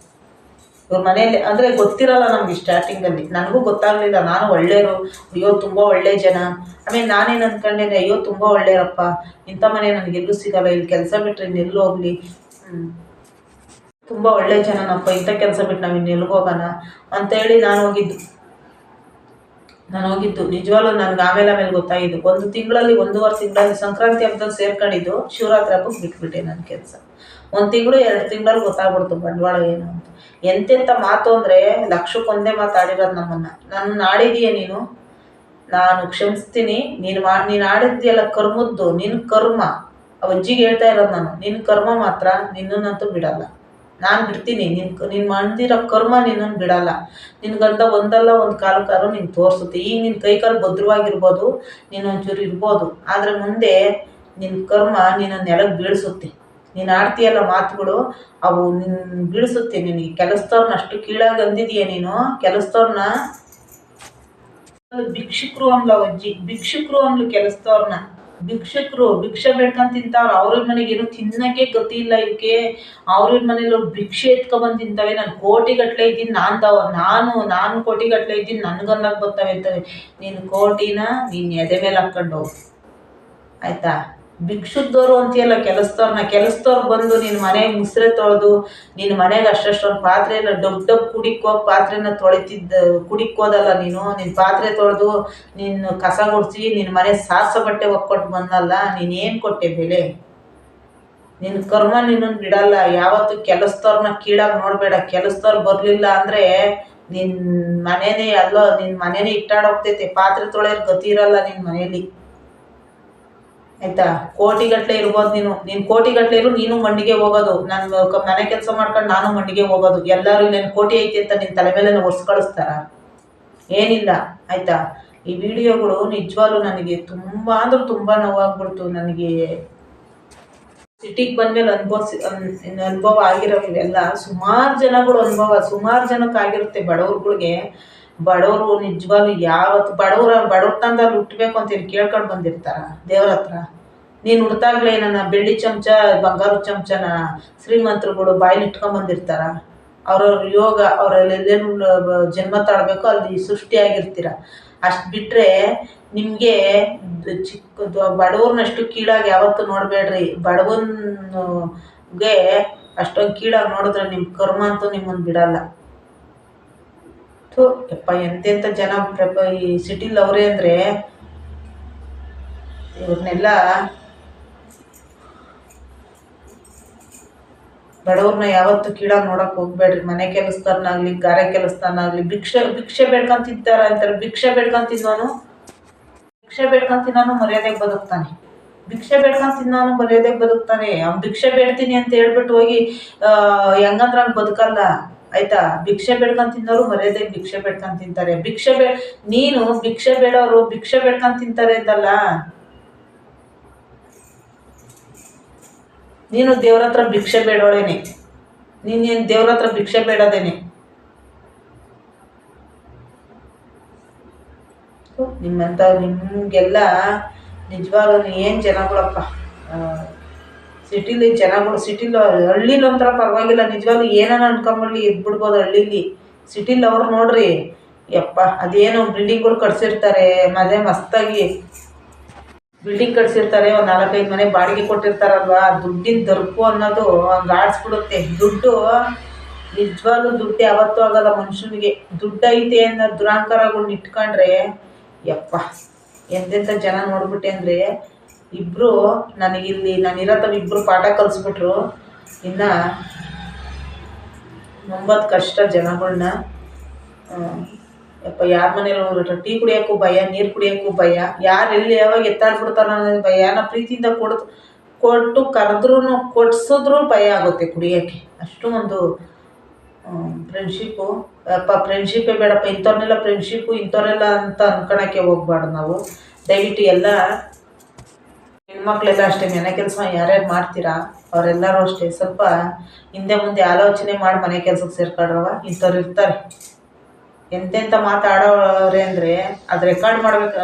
ಇವ್ರ ಮನೆಯಲ್ಲಿ, ಅಂದರೆ ಗೊತ್ತಿರಲ್ಲ ನಮಗೆ ಸ್ಟಾರ್ಟಿಂಗಲ್ಲಿ ನನಗೂ ಗೊತ್ತಾಗಲಿಲ್ಲ, ನಾನು ಒಳ್ಳೆಯರು ಅಯ್ಯೋ ತುಂಬ ಒಳ್ಳೆ ಜನ. ಆಮೇಲೆ ನಾನೇನು ಅಂದ್ಕೊಂಡೇನೆ ಅಯ್ಯೋ ತುಂಬ ಒಳ್ಳೆಯರಪ್ಪ, ಇಂಥ ಮನೆ ನನಗೆ ಎಲ್ಲೂ ಸಿಗಲ್ಲ, ಇಲ್ಲಿ ಕೆಲಸ ಬಿಟ್ಟರೆ ಇನ್ನೆಲ್ಲೂ ಹೋಗ್ಲಿ? ತುಂಬ ಒಳ್ಳೆ ಜನನಪ್ಪ, ಇಂಥ ಕೆಲಸ ಬಿಟ್ಟು ನಾವು ಇನ್ನೆಲ್ಲಿಗೆ ಹೋಗೋಣ? ಅಂತೇಳಿ ನಾನು ಹೋಗಿದ್ದು. ನಾನು ಹೋಗಿದ್ದು. ನಿಜವಾಗ್ಲೂ ನನಗೆ ಆಮೇಲೆ ಆಮೇಲೆ ಗೊತ್ತಾಗಿದ್ದು. ಒಂದು ತಿಂಗಳಲ್ಲಿ ಒಂದೂವರೆ ತಿಂಗಳಲ್ಲಿ ಸಂಕ್ರಾಂತಿ ಹಬ್ಬದಲ್ಲಿ ಸೇರ್ಕೊಂಡಿದ್ದು ಶಿವರಾತ್ರಿ ಹಬ್ಬಕ್ಕೆ ಬಿಟ್ಬಿಟ್ಟೆ ನನ್ನ ಕೆಲಸ. ಒಂದು ತಿಂಗಳು ಎರಡು ತಿಂಗಳಲ್ಲಿ ಗೊತ್ತಾಗ್ಬಿಡ್ತು ಬಂಡವಾಳ ಏನು ಅಂತ. ಎಂತೆಂಥ ಮಾತು ಅಂದರೆ ಲಕ್ಷಕ್ಕೊಂದೇ ಮಾತಾಡಿರೋದು ನಮ್ಮನ್ನು. ನನ್ನ ಆಡಿದೀಯ ನೀನು. ನಾನು ಕ್ಷಮಿಸ್ತೀನಿ. ನೀನು ಮಾ, ನೀನು ಆಡಿದ್ಯಲ್ಲ ಕರ್ಮದ್ದು ನಿನ್ನ ಕರ್ಮ. ಅಜ್ಜಿಗೆ ಹೇಳ್ತಾ ಇರೋದು ನಾನು. ನಿನ್ನ ಕರ್ಮ ಮಾತ್ರ, ನಿನ್ನನ್ನಂತೂ ಬಿಡಲ್ಲ. ನಾನು ಬಿಡ್ತೀನಿ. ನಿನ್ ನೀನು ಮಾಡಿದಿರೋ ಕರ್ಮ ನಿನ್ನನ್ನು ಬಿಡಲ್ಲ. ನಿನ್ಗಂತ ಒಂದಲ್ಲ ಒಂದು ಕಾಲಕ್ಕಾದ್ರೂ ನಿನ್ ತೋರಿಸುತ್ತೆ. ಈಗ ನಿನ್ನ ಕೈ ಕಾಲು ಭದ್ರವಾಗಿರ್ಬೋದು ನೀನು ಒಂಚೂರು ಇರ್ಬೋದು. ಆದರೆ ಮುಂದೆ ನಿನ್ನ ಕರ್ಮ ನಿನ್ನ ನೆಲಕ್ಕೆ ಬೀಳಿಸುತ್ತೆ. ನೀನು ಆಡ್ತೀಯಲ್ಲ ಮಾತುಗಳು, ಅವು ನಿನ್ನ ಬೀಳಿಸುತ್ತೆ ನಿನಗೆ. ಕೆಲಸದವ್ರನ್ನ ಅಷ್ಟು ಕೀಳಾಗಿ ಅಂದಿದೀಯ ನೀನು? ಕೆಲಸದವ್ರನ್ನ ಭಿಕ್ಷುಕರು ಅನ್ಲ ಅಜ್ಜಿ. ಭಿಕ್ಷುಕರು ಅನ್ಲು ಕೆಲಸದವ್ರನ್ನ ಭಿಕ್ಷಕರು, ಭಿಕ್ಷೆ ಬೇಡ್ಕೊಂಡ್ ತಿಂತಾವ್ರ, ಅವ್ರ ಮನೆಗೆ ಏನು ತಿನ್ನಕ್ಕೆ ಗತಿ ಇಲ್ಲ ಇವಕ್ಕೆ ಅವ್ರ ಮನೇಲಿ ಭಿಕ್ಷೆ ಎತ್ಕೊಂಡ್ಬಂದು ತಿಂತಾವೆ. ನಾನು ಕೋಟಿಗಟ್ಲೆ ಇದ್ದೀನಿ, ನಾನು ದವ ನಾನು ನಾನು ಕೋಟಿಗಟ್ಲೆ ಇದ್ದೀನಿ ನನ್ಗನ್ನಾಗ ಬರ್ತವೆ ಅಂತವೆ. ನೀನು ಕೋಟಿನ, ನೀನು ಎದೆ ಮೇಲೆ ಹಾಕ್ಕೊಂಡು ಆಯ್ತಾ? ಭಿಕ್ಷುಕ್ದವ್ರು ಅಂತೀಯಲ್ಲ ಕೆಲಸದವ್ರನ್ನ ಕೆಲಸದವ್ರು ಬಂದು ನಿನ್ನ ಮನೆಗೆ ಮುಸ್ರೆ ತೊಳೆದು ನಿನ್ನ ಮನೆಗೆ ಅಷ್ಟಷ್ಟೊಂದು ಪಾತ್ರೆ ಎಲ್ಲ ಡಬ್ ಡಬ್ ಕುಡಿಕ್ ಹೋಗಿ ಪಾತ್ರೆನ ತೊಳಿತಿದ್ದ ಕುಡಿಕ್ ಹೋದಲ್ಲ ನೀನು ನಿನ್ನ ಪಾತ್ರೆ ತೊಳೆದು ನಿನ್ನ ಕಸ ಗುಡಿಸಿ ನಿನ್ನ ಮನೆ ಸಾಸ ಬಟ್ಟೆ ಒಕ್ಕೊಟ್ಟು ಬಂದಲ್ಲ, ನೀನೇನು ಕೊಟ್ಟೆ ಬೆಲೆ? ನಿನ್ನ ಕರ್ಮ ನಿನ್ನನ್ನು ಬಿಡಲ್ಲ. ಯಾವತ್ತು ಕೆಲಸದವ್ರನ್ನ ಕೀಳಾಗಿ ನೋಡಬೇಡ. ಕೆಲಸದವ್ರು ಬರಲಿಲ್ಲ ಅಂದರೆ ನಿನ್ನ ಮನೆನೇ ಅಲ್ಲೋ ನಿನ್ನ ಮನೆನೇ ಇಟ್ಟಾಡೋಗ್ತೈತೆ ಪಾತ್ರೆ ತೊಳೆಯೋರು ಗತಿ ಇರಲ್ಲ ನಿನ್ನ ಮನೇಲಿ. ಆಯ್ತಾ? ಕೋಟಿಗಟ್ಟಲೆ ಇರ್ಬೋದು ನೀನು. ನೀನು ಕೋಟಿಗಟ್ಟಲೆ ಇರು, ನೀನು ಮಂಡಿಗೆ ಹೋಗೋದು. ನಾನು ಮನೆ ಕೆಲಸ ಮಾಡ್ಕೊಂಡು ನಾನು ಮಂಡಿಗೆ ಹೋಗೋದು. ಎಲ್ಲರೂ ನೀನು ಕೋಟಿ ಐತಿ ಅಂತ ನಿನ್ನ ತಲೆ ಮೇಲೆ ಏನಿಲ್ಲ. ಆಯ್ತಾ? ಈ ವಿಡಿಯೋಗಳು ನಿಜವಾಗ್ಲೂ ನನಗೆ ತುಂಬ, ಅಂದ್ರೆ ತುಂಬ ನೋವಾಗ್ಬಿಡ್ತು. ನನಗೆ ಸಿಟಿಗೆ ಬಂದ್ಮೇಲೆ ಅನುಭವಿಸಿ ಅನುಭವ ಆಗಿರೋ ಇವೆಲ್ಲ ಸುಮಾರು ಜನಗಳು ಅನುಭವ, ಸುಮಾರು ಜನಕ್ಕೆ ಆಗಿರುತ್ತೆ ಬಡವ್ರುಗಳಿಗೆ. ಬಡವರು ನಿಜವಾಗ್ಲೂ ಯಾವತ್ತು ಬಡವ್ರ ಬಡವ್ರ ತಂದಲ್ಲಿ ಹುಟ್ಟಬೇಕು ಅಂತ ಹೇಳಿ ಕೇಳ್ಕೊಂಡು ಬಂದಿರ್ತಾರ ದೇವ್ರ ಹತ್ರ. ನೀನು ಹುಡ್ತಾಗ್ಲೇ ನನ್ನ ಬೆಳ್ಳಿ ಚಮಚ, ಬಂಗಾರ ಚಮಚನ ಶ್ರೀಮಂತರುಗಳು ಬಾಯಲ್ಲಿ ಇಟ್ಕೊಂಡ್ ಬಂದಿರ್ತಾರ. ಅವ್ರವ್ರ ಯೋಗ ಅವರಲ್ಲೆಲ್ಲೇನು ಜನ್ಮ ತಾಳ್ಬೇಕು ಅಲ್ಲಿ ಸೃಷ್ಟಿಯಾಗಿರ್ತೀರ ಅಷ್ಟು ಬಿಟ್ಟರೆ ನಿಮಗೆ ಚಿಕ್ಕ ಬಡವ್ರನ್ನಷ್ಟು ಕೀಳಾಗಿ ಯಾವತ್ತು ನೋಡಬೇಡ್ರಿ. ಬಡವನ್ಗೆ ಅಷ್ಟೊಂದು ಕೀಳಾಗಿ ನೋಡಿದ್ರೆ ನಿಮ್ಮ ಕರ್ಮ ಅಂತೂ ನಿಮ್ಮನ್ನು ಬಿಡಲ್ಲ. ಥು ಯಪ್ಪ ಎಂತೆಂಥ ಜನ ಪ್ರಪ ಈ ಸಿಟಿಲಿ ಅವರೇ ಅಂದರೆ ಇವ್ರನ್ನೆಲ್ಲ ಬಡವ್ರನ್ನ ಯಾವತ್ತು ಕೀಳಾಗಿ ನೋಡಕ್ ಹೋಗ್ಬೇಡ್ರಿ. ಮನೆ ಕೆಲಸದವ್ರನ್ನಾಗ್ಲಿ ಗಾರೆ ಕೆಲಸದನ್ನಾಗ್ಲಿ ಭಿಕ್ಷೆ ಭಿಕ್ಷೆ ಬೇಡ್ಕೊಂತಿದ್ದಾರ ಅಂತಾರೆ. ಭಿಕ್ಷೆ ಬೇಡ್ಕೊಂಡ್ ತಿನ್ನೋನು, ಭಿಕ್ಷೆ ಬೇಡ್ಕೊಂಡ್ ತಿನ್ನೋನು ಮರ್ಯಾದೆಗೆ ಬದುಕ್ತಾನೆ. ಭಿಕ್ಷೆ ಬೇಡ್ಕೊಂಡ್ ನಾನು ಮರ್ಯಾದೆಗೆ ಬದುಕ್ತಾನೆ. ಅವ್ನು ಭಿಕ್ಷೆ ಬೇಡ್ತೀನಿ ಅಂತ ಹೇಳ್ಬಿಟ್ಟು ಹೋಗಿ ಹೆಂಗಂದ್ರ ಹಂಗೆ ಬದುಕಲ್ಲ. ಆಯ್ತಾ? ಭಿಕ್ಷೆ ಬೆಳ್ಕೊಂಡ್ ತಿನ್ನೋರು ಮರ್ಯಾದೆ ಭಿಕ್ಷೆ ಬೆಳ್ಕೊಂಡ್ ತಿಂತಾರೆ. ಭಿಕ್ಷೆ ಬೇ ನೀನು ಭಿಕ್ಷೆ ಬೇಡೋರು ಭಿಕ್ಷೆ ಬೆಳ್ಕೊಂಡ್ ತಿಂತಾರೆ ಅಂತಲ್ಲ? ನೀನು ದೇವ್ರ ಹತ್ರ ಭಿಕ್ಷೆ ಬೇಡೋಳೇನೆ. ನೀನೇನು ದೇವ್ರ ಹತ್ರ ಭಿಕ್ಷೆ ಬೇಡೋದೇನೆ? ನಿಮ್ಮಂತ ನಿಮಗೆಲ್ಲ ನಿಜವಾಗ್ಲೂ ಏನು ಜನಗಳಪ್ಪ? ಸಿಟಿಲಿ ಜನಗಳು ಸಿಟಿಲಿ ಹಳ್ಳಿಲಿ ಒಂಥರ ಪರವಾಗಿಲ್ಲ. ನಿಜವಾಗ್ಲೂ ಏನಾನ ಅನ್ಕೊಂಬಿಡ್ಲಿ ಇದ್ಬಿಡ್ಬೋದು ಹಳ್ಳಿಲಿ. ಸಿಟಿಲಿ ಅವ್ರು ನೋಡ್ರಿ, ಯಪ್ಪ, ಅದೇನೋ ಬಿಲ್ಡಿಂಗ್ಗಳು ಕಟ್ಸಿರ್ತಾರೆ, ಮನೆ ಮಸ್ತಾಗಿ ಬಿಲ್ಡಿಂಗ್ ಕಟ್ಸಿರ್ತಾರೆ, ಒಂದು ನಾಲ್ಕೈದು ಮನೆ ಬಾಡಿಗೆ ಕೊಟ್ಟಿರ್ತಾರಲ್ವಾ, ದುಡ್ಡಿನ ದರ್ಪು ಅನ್ನೋದು ಹಂಗೆ ಆಡಿಸ್ಬಿಡುತ್ತೆ. ದುಡ್ಡು ನಿಜವಾಗ್ಲೂ ದುಡ್ಡು ಯಾವತ್ತೂ ಆಗಲ್ಲ ಮನುಷ್ಯನಿಗೆ. ದುಡ್ಡು ಐತೆ ಅನ್ನೋ ದುರಾಂಕಾರಗಳನ್ನ ಇಟ್ಕೊಂಡ್ರೆ, ಯಪ್ಪ ಎಂತೆಂಥ ಜನ ನೋಡ್ಬಿಟ್ಟೆ ಅಂದರೆ ಇಬ್ಬರು ನನಗಿಲ್ಲಿ ನಾನು ಇರತ್ತವ ಇಬ್ಬರು ಪಾಠ ಕಲಿಸ್ಬಿಟ್ರು. ಇನ್ನು ಒಂಬತ್ತು ಕಷ್ಟ ಜನಗಳನ್ನ ಯಪ್ಪ ಯಾರ ಮನೇಲಿ ಟೀ ಕುಡಿಯೋಕ್ಕೂ ಭಯ, ನೀರು ಕುಡಿಯೋಕ್ಕೂ ಭಯ. ಯಾರು ಎಲ್ಲಿ ಯಾವಾಗ ಎತ್ತಾಡ್ಬಿಡ್ತಾರ ಅನ್ನೋದು ಭಯ. ನಾ ಪ್ರೀತಿಯಿಂದ ಕೊಡ್ತು ಕೊಟ್ಟು ಕರೆದ್ರೂ ಕೊಡ್ಸಿದ್ರು ಭಯ ಆಗುತ್ತೆ ಕುಡಿಯೋಕ್ಕೆ. ಅಷ್ಟು ಒಂದು ಫ್ರೆಂಡ್ಶಿಪ್ಪು ಅಪ್ಪ ಫ್ರೆಂಡ್ಶಿಪ್ಪೇ ಬೇಡಪ್ಪ, ಇಂಥವ್ರನ್ನೆಲ್ಲ ಫ್ರೆಂಡ್ಶಿಪ್ಪು ಇಂಥವ್ರೆಲ್ಲ ಅಂತ ಅನ್ಕೊಳಕ್ಕೆ ಹೋಗ್ಬಾರ್ದು ನಾವು. ದಯವಿಟ್ಟು ಎಲ್ಲ ಹೆಣ್ಮಕ್ಳೆಲ್ಲ ಅಷ್ಟೇ ಮನೆ ಕೆಲಸ ಯಾರ್ಯಾರು ಮಾಡ್ತೀರಾ? ಅವರೆಲ್ಲರೂ ಅಷ್ಟೇ. ಸ್ವಲ್ಪ ಹಿಂದೆ ಮುಂದೆ ಆಲೋಚನೆ ಮಾಡಿ ಮನೆ ಕೆಲ್ಸಕ್ಕೆ ಸೇರ್ಕೊಂಡ್ರವ ಇಂಥವ್ರು ಇರ್ತಾರೆ. ಎಂತೆಂಥ ಮಾತಾಡೋರೆ ಅಂದರೆ ಅದು ರೆಕಾರ್ಡ್ ಮಾಡ್ಬೇಕು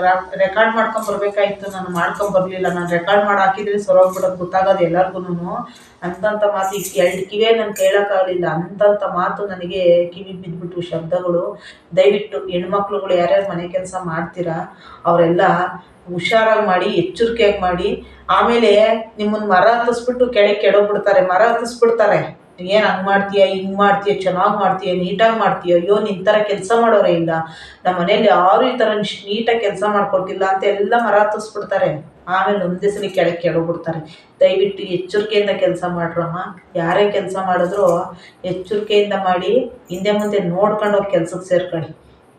ರೆಕಾರ್ಡ್ ಮಾಡ್ಕೊಂಬರ್ಬೇಕಾಯ್ತು ನಾನು ಮಾಡ್ಕೊಂಬರ್ಲಿಲ್ಲ ನಾನು ರೆಕಾರ್ಡ್ ಮಾಡಿ ಹಾಕಿದ್ರೆ ಸೊರೋಗ್ಬಿಡೋದು ಗೊತ್ತಾಗೋದು ಎಲ್ಲರಿಗೂ ಅಂತಂಥ ಮಾತು ಈ ಎರಡು ಕಿವೇ ನಾನು ಕೇಳೋಕ್ಕಾಗಲಿಲ್ಲ. ಅಂತಂಥ ಮಾತು ನನಗೆ ಕಿವಿ ಬಿದ್ದುಬಿಟ್ಟು ಶಬ್ದಗಳು. ದಯವಿಟ್ಟು ಹೆಣ್ಮಕ್ಳುಗಳು ಯಾರ್ಯಾರು ಮನೆ ಕೆಲಸ ಮಾಡ್ತೀರಾ, ಅವರೆಲ್ಲ ಹುಷಾರಾಗಿ ಮಾಡಿ, ಎಚ್ಚರಿಕೆಯಾಗಿ ಮಾಡಿ, ಆಮೇಲೆ ನಿಮ್ಮನ್ನು ಮರ ಹತ್ತಿಸ್ಬಿಟ್ಟು ಕೆಳಗೆ ಕೆಡೋಗ್ಬಿಡ್ತಾರೆ. ಮರ ಹತ್ತಿಸ್ಬಿಡ್ತಾರೆ. ಏನು ಹಂಗೆ ಮಾಡ್ತೀಯ, ಹಿಂಗೆ ಮಾಡ್ತೀಯ, ಚೆನ್ನಾಗಿ ಮಾಡ್ತೀಯ, ನೀಟಾಗಿ ಮಾಡ್ತೀಯ, ಅಯ್ಯೋ ನಿನ್ನ ಥರ ಕೆಲಸ ಮಾಡೋರೇ ಇಲ್ಲ ನಮ್ಮ ಮನೇಲಿ ಯಾರು ಈ ಥರ ನೀಟಾಗಿ ಕೆಲಸ ಮಾಡಿಕೊಟ್ಟಿಲ್ಲ ಅಂತ ಎಲ್ಲ ಮರ ಹತ್ತಿಸ್ಬಿಡ್ತಾರೆ. ಆಮೇಲೆ ಒಂದೇ ಸಲ ಕೆಳಗೆ ಕೆಡೋಗ್ಬಿಡ್ತಾರೆ ದಯವಿಟ್ಟು ಎಚ್ಚರಿಕೆಯಿಂದ ಕೆಲಸ ಮಾಡ್ರಮ್ಮ ಯಾರೇ ಕೆಲಸ ಮಾಡಿದ್ರು ಎಚ್ಚರಿಕೆಯಿಂದ ಮಾಡಿ ಹಿಂದೆ ಮುಂದೆ ನೋಡ್ಕೊಂಡು ಹೋಗಿ ಕೆಲ್ಸಕ್ಕೆ ಸೇರ್ಕೊಳ್ಳಿ.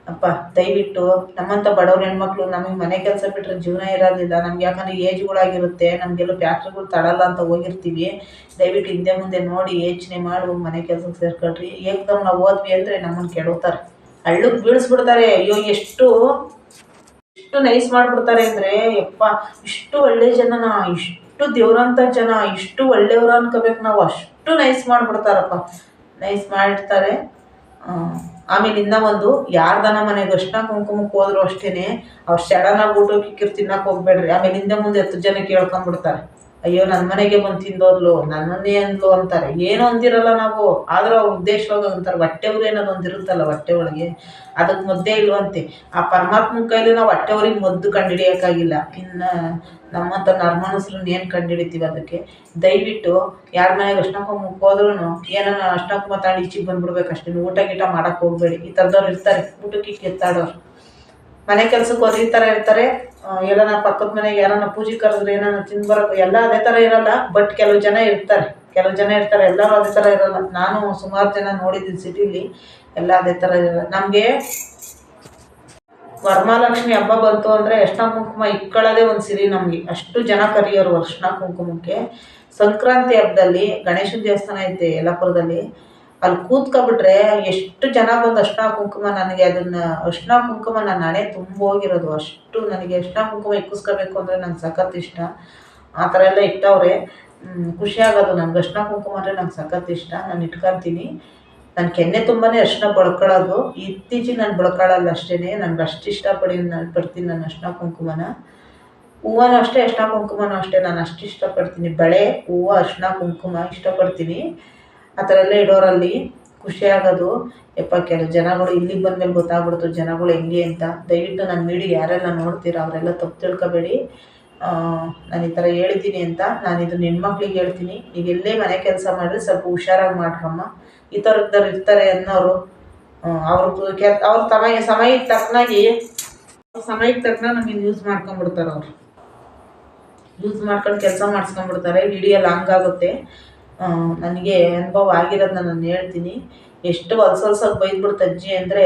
ಅಪ್ಪ, ದಯವಿಟ್ಟು ನಮ್ಮಂಥ ಬಡವ್ರ ಹೆಣ್ಮಕ್ಳು ನಮಗೆ ಮನೆ ಕೆಲಸ ಬಿಟ್ಟರೆ ಜೀವನ ಇರೋದಿಲ್ಲ. ನಮ್ಗೆ ಯಾಕಂದರೆ ಏಜ್ಗಳಾಗಿರುತ್ತೆ ನಮಗೆಲ್ಲ ಫ್ಯಾಕ್ಟ್ರಿಗಳು ತಡಲ್ಲ ಅಂತ ಹೋಗಿರ್ತೀವಿ. ದಯವಿಟ್ಟು ಹಿಂದೆ ಮುಂದೆ ನೋಡಿ ಯೋಚನೆ ಮಾಡು, ಮನೆ ಕೆಲಸಕ್ಕೆ ಸೇರ್ಕೊಳ್ರಿ. ಏಕದಮ್ ನಾವು ಹೋದ್ವಿ ಅಂದರೆ ನಮ್ಮನ್ನು ಕೆಡೋತಾರೆ. ಹಳ್ಳಕ್ಕೆ ಬೀಳಿಸ್ಬಿಡ್ತಾರೆ. ಅಯ್ಯೋ, ಎಷ್ಟು ಎಷ್ಟು ನೈಸ್ ಮಾಡಿಬಿಡ್ತಾರೆ ಅಂದರೆ, ಯಪ್ಪ, ಇಷ್ಟು ಒಳ್ಳೆ ಜನನ, ಇಷ್ಟು ದೇವ್ರಂತ ಜನ, ಇಷ್ಟು ಒಳ್ಳೆಯವ್ರು ಅನ್ಕೋಬೇಕು ನಾವು. ಅಷ್ಟು ನೈಸ್ ಮಾಡಿಬಿಡ್ತಾರಪ್ಪ. ನೈಸ್ ಮಾಡಿರ್ತಾರೆ ಆಮೇಲೆ ಇನ್ನೂ ಒಂದು ಯಾರ್ದನ ಮನೆಗೆ ಅರ್ಶಿನ ಕುಂಕುಮಕ್ಕೆ ಹೋದ್ರು ಅಷ್ಟೇನೆ, ಅವ್ರು ಸಡನ್ನಾಗಿ ಊಟಕ್ಕೆ ತಿನ್ನಕ್ಕೆ ಹೋಗ್ಬೇಡ್ರಿ. ಆಮೇಲೆ ಹಿಂದೆ ಮುಂದೆ ಹತ್ತು ಜನ ಕೇಳ್ಕೊಂಬಿಡ್ತಾರೆ. ಅಯ್ಯೋ ನನ್ನ ಮನೆಗೆ ಬಂದು ತಿಂದೋದ್ಲು, ನನ್ನನ್ನೇ ಅಂದ್ಲು ಅಂತಾರೆ. ಏನು ಅಂದಿರಲ್ಲ ನಾವು. ಆದರೂ ಅವ್ರ ಉದ್ದೇಶವಾಗಿ ಅಂತಾರೆ. ಹೊಟ್ಟೆ ಉರಿ ಅನ್ನೋದು ಒಂದಿರುತ್ತಲ್ಲ ಹೊಟ್ಟೆ ಒಳಗೆ? ಅದಕ್ಕೆ ಮುದ್ದೆ ಇಲ್ವಂತೆ ಆ ಪರಮಾತ್ಮ ಕೈಲಿ ನಾವು ಹೊಟ್ಟೆ ಊರಿಗೆ ಮದ್ದು ಕಂಡುಹಿಡಿಯೋಕ್ಕಾಗಿಲ್ಲ ಇನ್ನು ನಮ್ಮಂಥ ನರ್ಮನಸ್ರನ್ನ ಏನು ಕಂಡುಹಿಡಿತೀವಿ ಅದಕ್ಕೆ? ದಯವಿಟ್ಟು ಯಾರ ಮನೆಗೆ ಅಷ್ಟಕ್ಕೆ ಮುಕ್ಕೋದ್ರೂ ಏನಾನ ಅಷ್ಟಕ್ಕೆ ಮಾತಾಡಿ ಈಚಿಗೆ ಬಂದ್ಬಿಡ್ಬೇಕು ಅಷ್ಟೇ. ಊಟ ಗೀಟ ಮಾಡೋಕ್ಕೆ ಹೋಗಬೇಡಿ. ಈ ಥರದವ್ರು ಇರ್ತಾರೆ. ಊಟಕ್ಕೆ ಕೆತ್ತಾಡೋರು. ಮನೆ ಕೆಲ್ಸಕ್ಕೆ ಥರ ಇರ್ತಾರೆ ಏನಾರ ಪಕ್ಕದ ಮನೆಗೆ ಯಾರನ್ನ ಪೂಜೆ ಕರೆದ್ರೆ ಏನಾರ ತಿಂದು ಎಲ್ಲ ಅದೇ ಥರ ಇರಲ್ಲ ಬಟ್ ಕೆಲವು ಜನ ಇರ್ತಾರೆ. ಕೆಲವು ಜನ ಇರ್ತಾರೆ, ಎಲ್ಲರೂ ಅದೇ ಥರ ಇರಲ್ಲ. ನಾನು ಸುಮಾರು ಜನ ನೋಡಿದ್ದೀನಿ ಸಿಟಿಲಿ, ಎಲ್ಲ ಅದೇ ಥರ ಇರಲ್ಲ. ನಮಗೆ ವರಮಹಾಲಕ್ಷ್ಮಿ ಹಬ್ಬ ಬಂತು ಅಂದರೆ ಅರ್ಶಿನ ಕುಂಕುಮ ಇಕ್ಕಳದೇ ಒಂದು ಸಿರಿ ನಮಗೆ. ಅಷ್ಟು ಜನ ಕರೆಯೋರು ಅರ್ಶಿನ ಕುಂಕುಮಕ್ಕೆ. ಸಂಕ್ರಾಂತಿ ಹಬ್ಬದಲ್ಲಿ ಗಣೇಶನ ದೇವಸ್ಥಾನ ಐತೆ ಯಲ್ಲಾಪುರದಲ್ಲಿ ಅಲ್ಲಿ ಕೂತ್ಕೊಬಿಟ್ರೆ ಎಷ್ಟು ಜನ ಬಂದು ಅರ್ಶಿನ ಕುಂಕುಮ ನನಗೆ ಅದನ್ನ, ಅರ್ಶಿನ ಕುಂಕುಮ ನನ್ನ ಹಣೆ ತುಂಬೋಗಿರೋದು ಅಷ್ಟು ನನಗೆ ಅರ್ಶಿನ ಕುಂಕುಮ ಇಕ್ಕಿಸ್ಕೋಬೇಕು ಅಂದರೆ ನಂಗೆ ಸಖತ್ ಇಷ್ಟ. ಆ ಥರ ಎಲ್ಲ ಇಟ್ಟವ್ರೆ. ಖುಷಿ ಆಗೋದು ನನಗೆ ಅರ್ಶಿನ ಕುಂಕುಮ ಅಂದರೆ ನಂಗೆ ಸಖತ್ ಇಷ್ಟ. ನಾನು ಇಟ್ಕೊತೀನಿ. ನಾನು ಕೆನ್ನೆ ತುಂಬಾ ಅರ್ಶಿನ ಬಳ್ಕೊಳ್ಳೋದು. ಇತ್ತೀಚಿಗೆ ನಾನು ಬಳ್ಕೊಳ್ಳಲ್ಲ ಅಷ್ಟೇ ನನಗೆ ಅಷ್ಟು ಇಷ್ಟಪಡಿ ನಾನು ಪಡ್ತೀನಿ ನಾನು ಅರ್ಶಿನ ಕುಂಕುಮನ. ಹೂವನೂ ಅಷ್ಟೇ, ಅರ್ಶಿನ ಕುಂಕುಮನೂ ಅಷ್ಟೇ. ನಾನು ಅಷ್ಟು ಇಷ್ಟಪಡ್ತೀನಿ ಬಳೆ, ಹೂವು, ಅರ್ಶಿನ ಕುಂಕುಮ ಇಷ್ಟಪಡ್ತೀನಿ ಆ ಥರ ಎಲ್ಲ ಇಡೋರಲ್ಲಿ ಖುಷಿ ಆಗೋದು. ಯಪ್ಪ ಕೆಲವು ಜನಗಳು ಇಲ್ಲಿಗೆ ಬಂದಮೇಲೆ ಗೊತ್ತಾಗ್ಬಿಡ್ತು, ಜನಗಳು ಹೆಂಗೆ ಅಂತ. ದಯವಿಟ್ಟು ನನ್ನ ವಿಡಿಯೋ ಯಾರೆಲ್ಲ ನೋಡ್ತೀರಾ, ಅವರೆಲ್ಲ ತಪ್ಪು ತಿಳ್ಕೊಬೇಡಿ. ನಾನು ಈ ಥರ ಹೇಳಿದ್ದೀನಿ ಅಂತ ನಾನು ಇದನ್ನ ಹೆಣ್ಮಕ್ಳಿಗೆ ಹೇಳ್ತೀನಿ. ಈಗ ಎಲ್ಲೇ ಮನೆ ಕೆಲಸ ಮಾಡಿದ್ರೆ ಸ್ವಲ್ಪ ಹುಷಾರಾಗಿ ಮಾಡ್ರಮ್ಮ. ಈ ಥರದ್ದವ್ರು ಇರ್ತಾರೆ ಅನ್ನೋರು ಅವ್ರದ್ದು ಕೆ ಅವ್ರ ಸಮಯ, ಸಮಯಕ್ಕೆ ತಕ್ಕನಾಗಿ ಸಮಯಕ್ಕೆ ತಕ್ಕನ ನಮಗೆ ಯೂಸ್ ಮಾಡ್ಕೊಂಬಿಡ್ತಾರೆ ಅವರು. ಯೂಸ್ ಮಾಡ್ಕೊಂಡು ಕೆಲಸ ಮಾಡಿಸ್ಕೊಂಡ್ಬಿಡ್ತಾರೆ ವಿಡಿಯೋ ಲಾಂಗ್ ಆಗುತ್ತೆ ನನಗೆ ಅನುಭವ ಆಗಿರೋದನ್ನ ನಾನು ಹೇಳ್ತೀನಿ. ಎಷ್ಟು ಹೊಲ್ಸಲ್ಸಾಗಿ ಬೈದ್ಬಿಡ್ತು ಅಜ್ಜಿ ಅಂದರೆ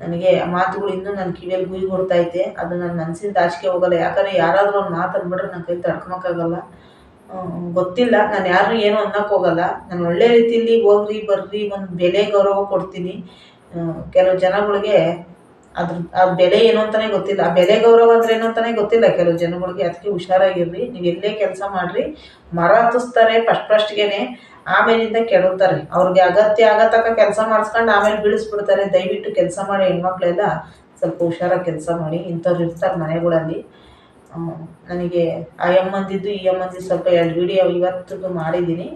ನನಗೆ ಆ ಮಾತುಗಳು ಇನ್ನೂ ನನ್ನ ಕಿವಿಯಲ್ಲಿ ಗುಯ್ ಕೊಡ್ತೈತೆ ಅದು ನನ್ನ ಮನಸ್ಸಿಂದ ಆಚೆಗೆ ಹೋಗಲ್ಲ. ಯಾಕಂದರೆ ಯಾರಾದರೂ ಒಂದು ಮಾತು ನನ್ನ ಕೈ ತಡ್ಕೊಳಕ್ಕಾಗಲ್ಲ. ಗೊತ್ತಿಲ್ಲ. ನಾನು ಯಾರು ಏನು ಅನ್ನಕ್ಕೆ ಹೋಗಲ್ಲ. ನಾನು ಒಳ್ಳೆ ರೀತಿಯಲ್ಲಿ ಹೋಗ್ರಿ ಬರ್ರಿ ಒಂದು ಬೆಲೆ ಗೌರವ ಕೊಡ್ತೀನಿ. ಕೆಲವು ಜನಗಳಿಗೆ ಅದ್ರ, ಆ ಬೆಲೆ ಏನು ಅಂತಲೇ ಗೊತ್ತಿಲ್ಲ. ಆ ಬೆಲೆ ಗೌರವ ಅಂದ್ರೆ ಏನು ಅಂತಾನೆ ಗೊತ್ತಿಲ್ಲ. ಕೆಲವು ಜನಗಳಿಗೆ ಅದಕ್ಕೆ ಹುಷಾರಾಗಿರ್ರಿ ನೀವು ಎಲ್ಲೇ ಕೆಲಸ ಮಾಡಿರಿ, ಮರ ಹತ್ತಿಸ್ತಾರೆ ಫಸ್ಟ್ ಫಸ್ಟ್ಗೆ ಆಮೇಲಿಂದ ಕೆಡುತ್ತಾರೆ ಅವ್ರಿಗೆ ಅಗತ್ಯ ಆಗತಕ್ಕ ಕೆಲಸ ಮಾಡಿಸ್ಕೊಂಡು ಆಮೇಲೆ ಬೀಳಿಸ್ಬಿಡ್ತಾರೆ. ದಯವಿಟ್ಟು ಕೆಲಸ ಮಾಡಿ ಹೆಣ್ಮಕ್ಳೆಲ್ಲ ಸ್ವಲ್ಪ ಹುಷಾರಾಗಿ ಕೆಲಸ ಮಾಡಿ. ಇಂಥವ್ರು ಇರ್ತಾರೆ ಮನೆಗಳಲ್ಲಿ. ನನಗೆ ಆ ಅಮ್ಮಂದಿದ್ದು ಈ ಅಂತಿದ್ದು ಸ್ವಲ್ಪ ಎರಡು ವಿಡಿಯೋ ಇವತ್ತು ಮಾಡಿದ್ದೀನಿ.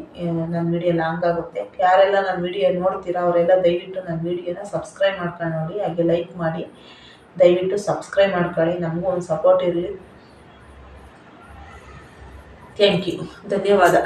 ನನ್ನ ವಿಡಿಯೋ ಲಾಂಗ್ ಆಗುತ್ತೆ. ಯಾರೆಲ್ಲ ನನ್ನ ವಿಡಿಯೋ ನೋಡ್ತೀರಾ, ಅವರೆಲ್ಲ ದಯವಿಟ್ಟು ನನ್ನ ವಿಡಿಯೋನ ಸಬ್ಸ್ಕ್ರೈಬ್ ಮಾಡ್ಕೊಂಡು ನೋಡಿ. ಹಾಗೆ ಲೈಕ್ ಮಾಡಿ. ದಯವಿಟ್ಟು ಸಬ್ಸ್ಕ್ರೈಬ್ ಮಾಡ್ಕೊಳ್ಳಿ. ನಮಗೂ ಒಂದು ಸಪೋರ್ಟ್ ಇರಲಿ. ಥ್ಯಾಂಕ್ ಯು ಧನ್ಯವಾದ.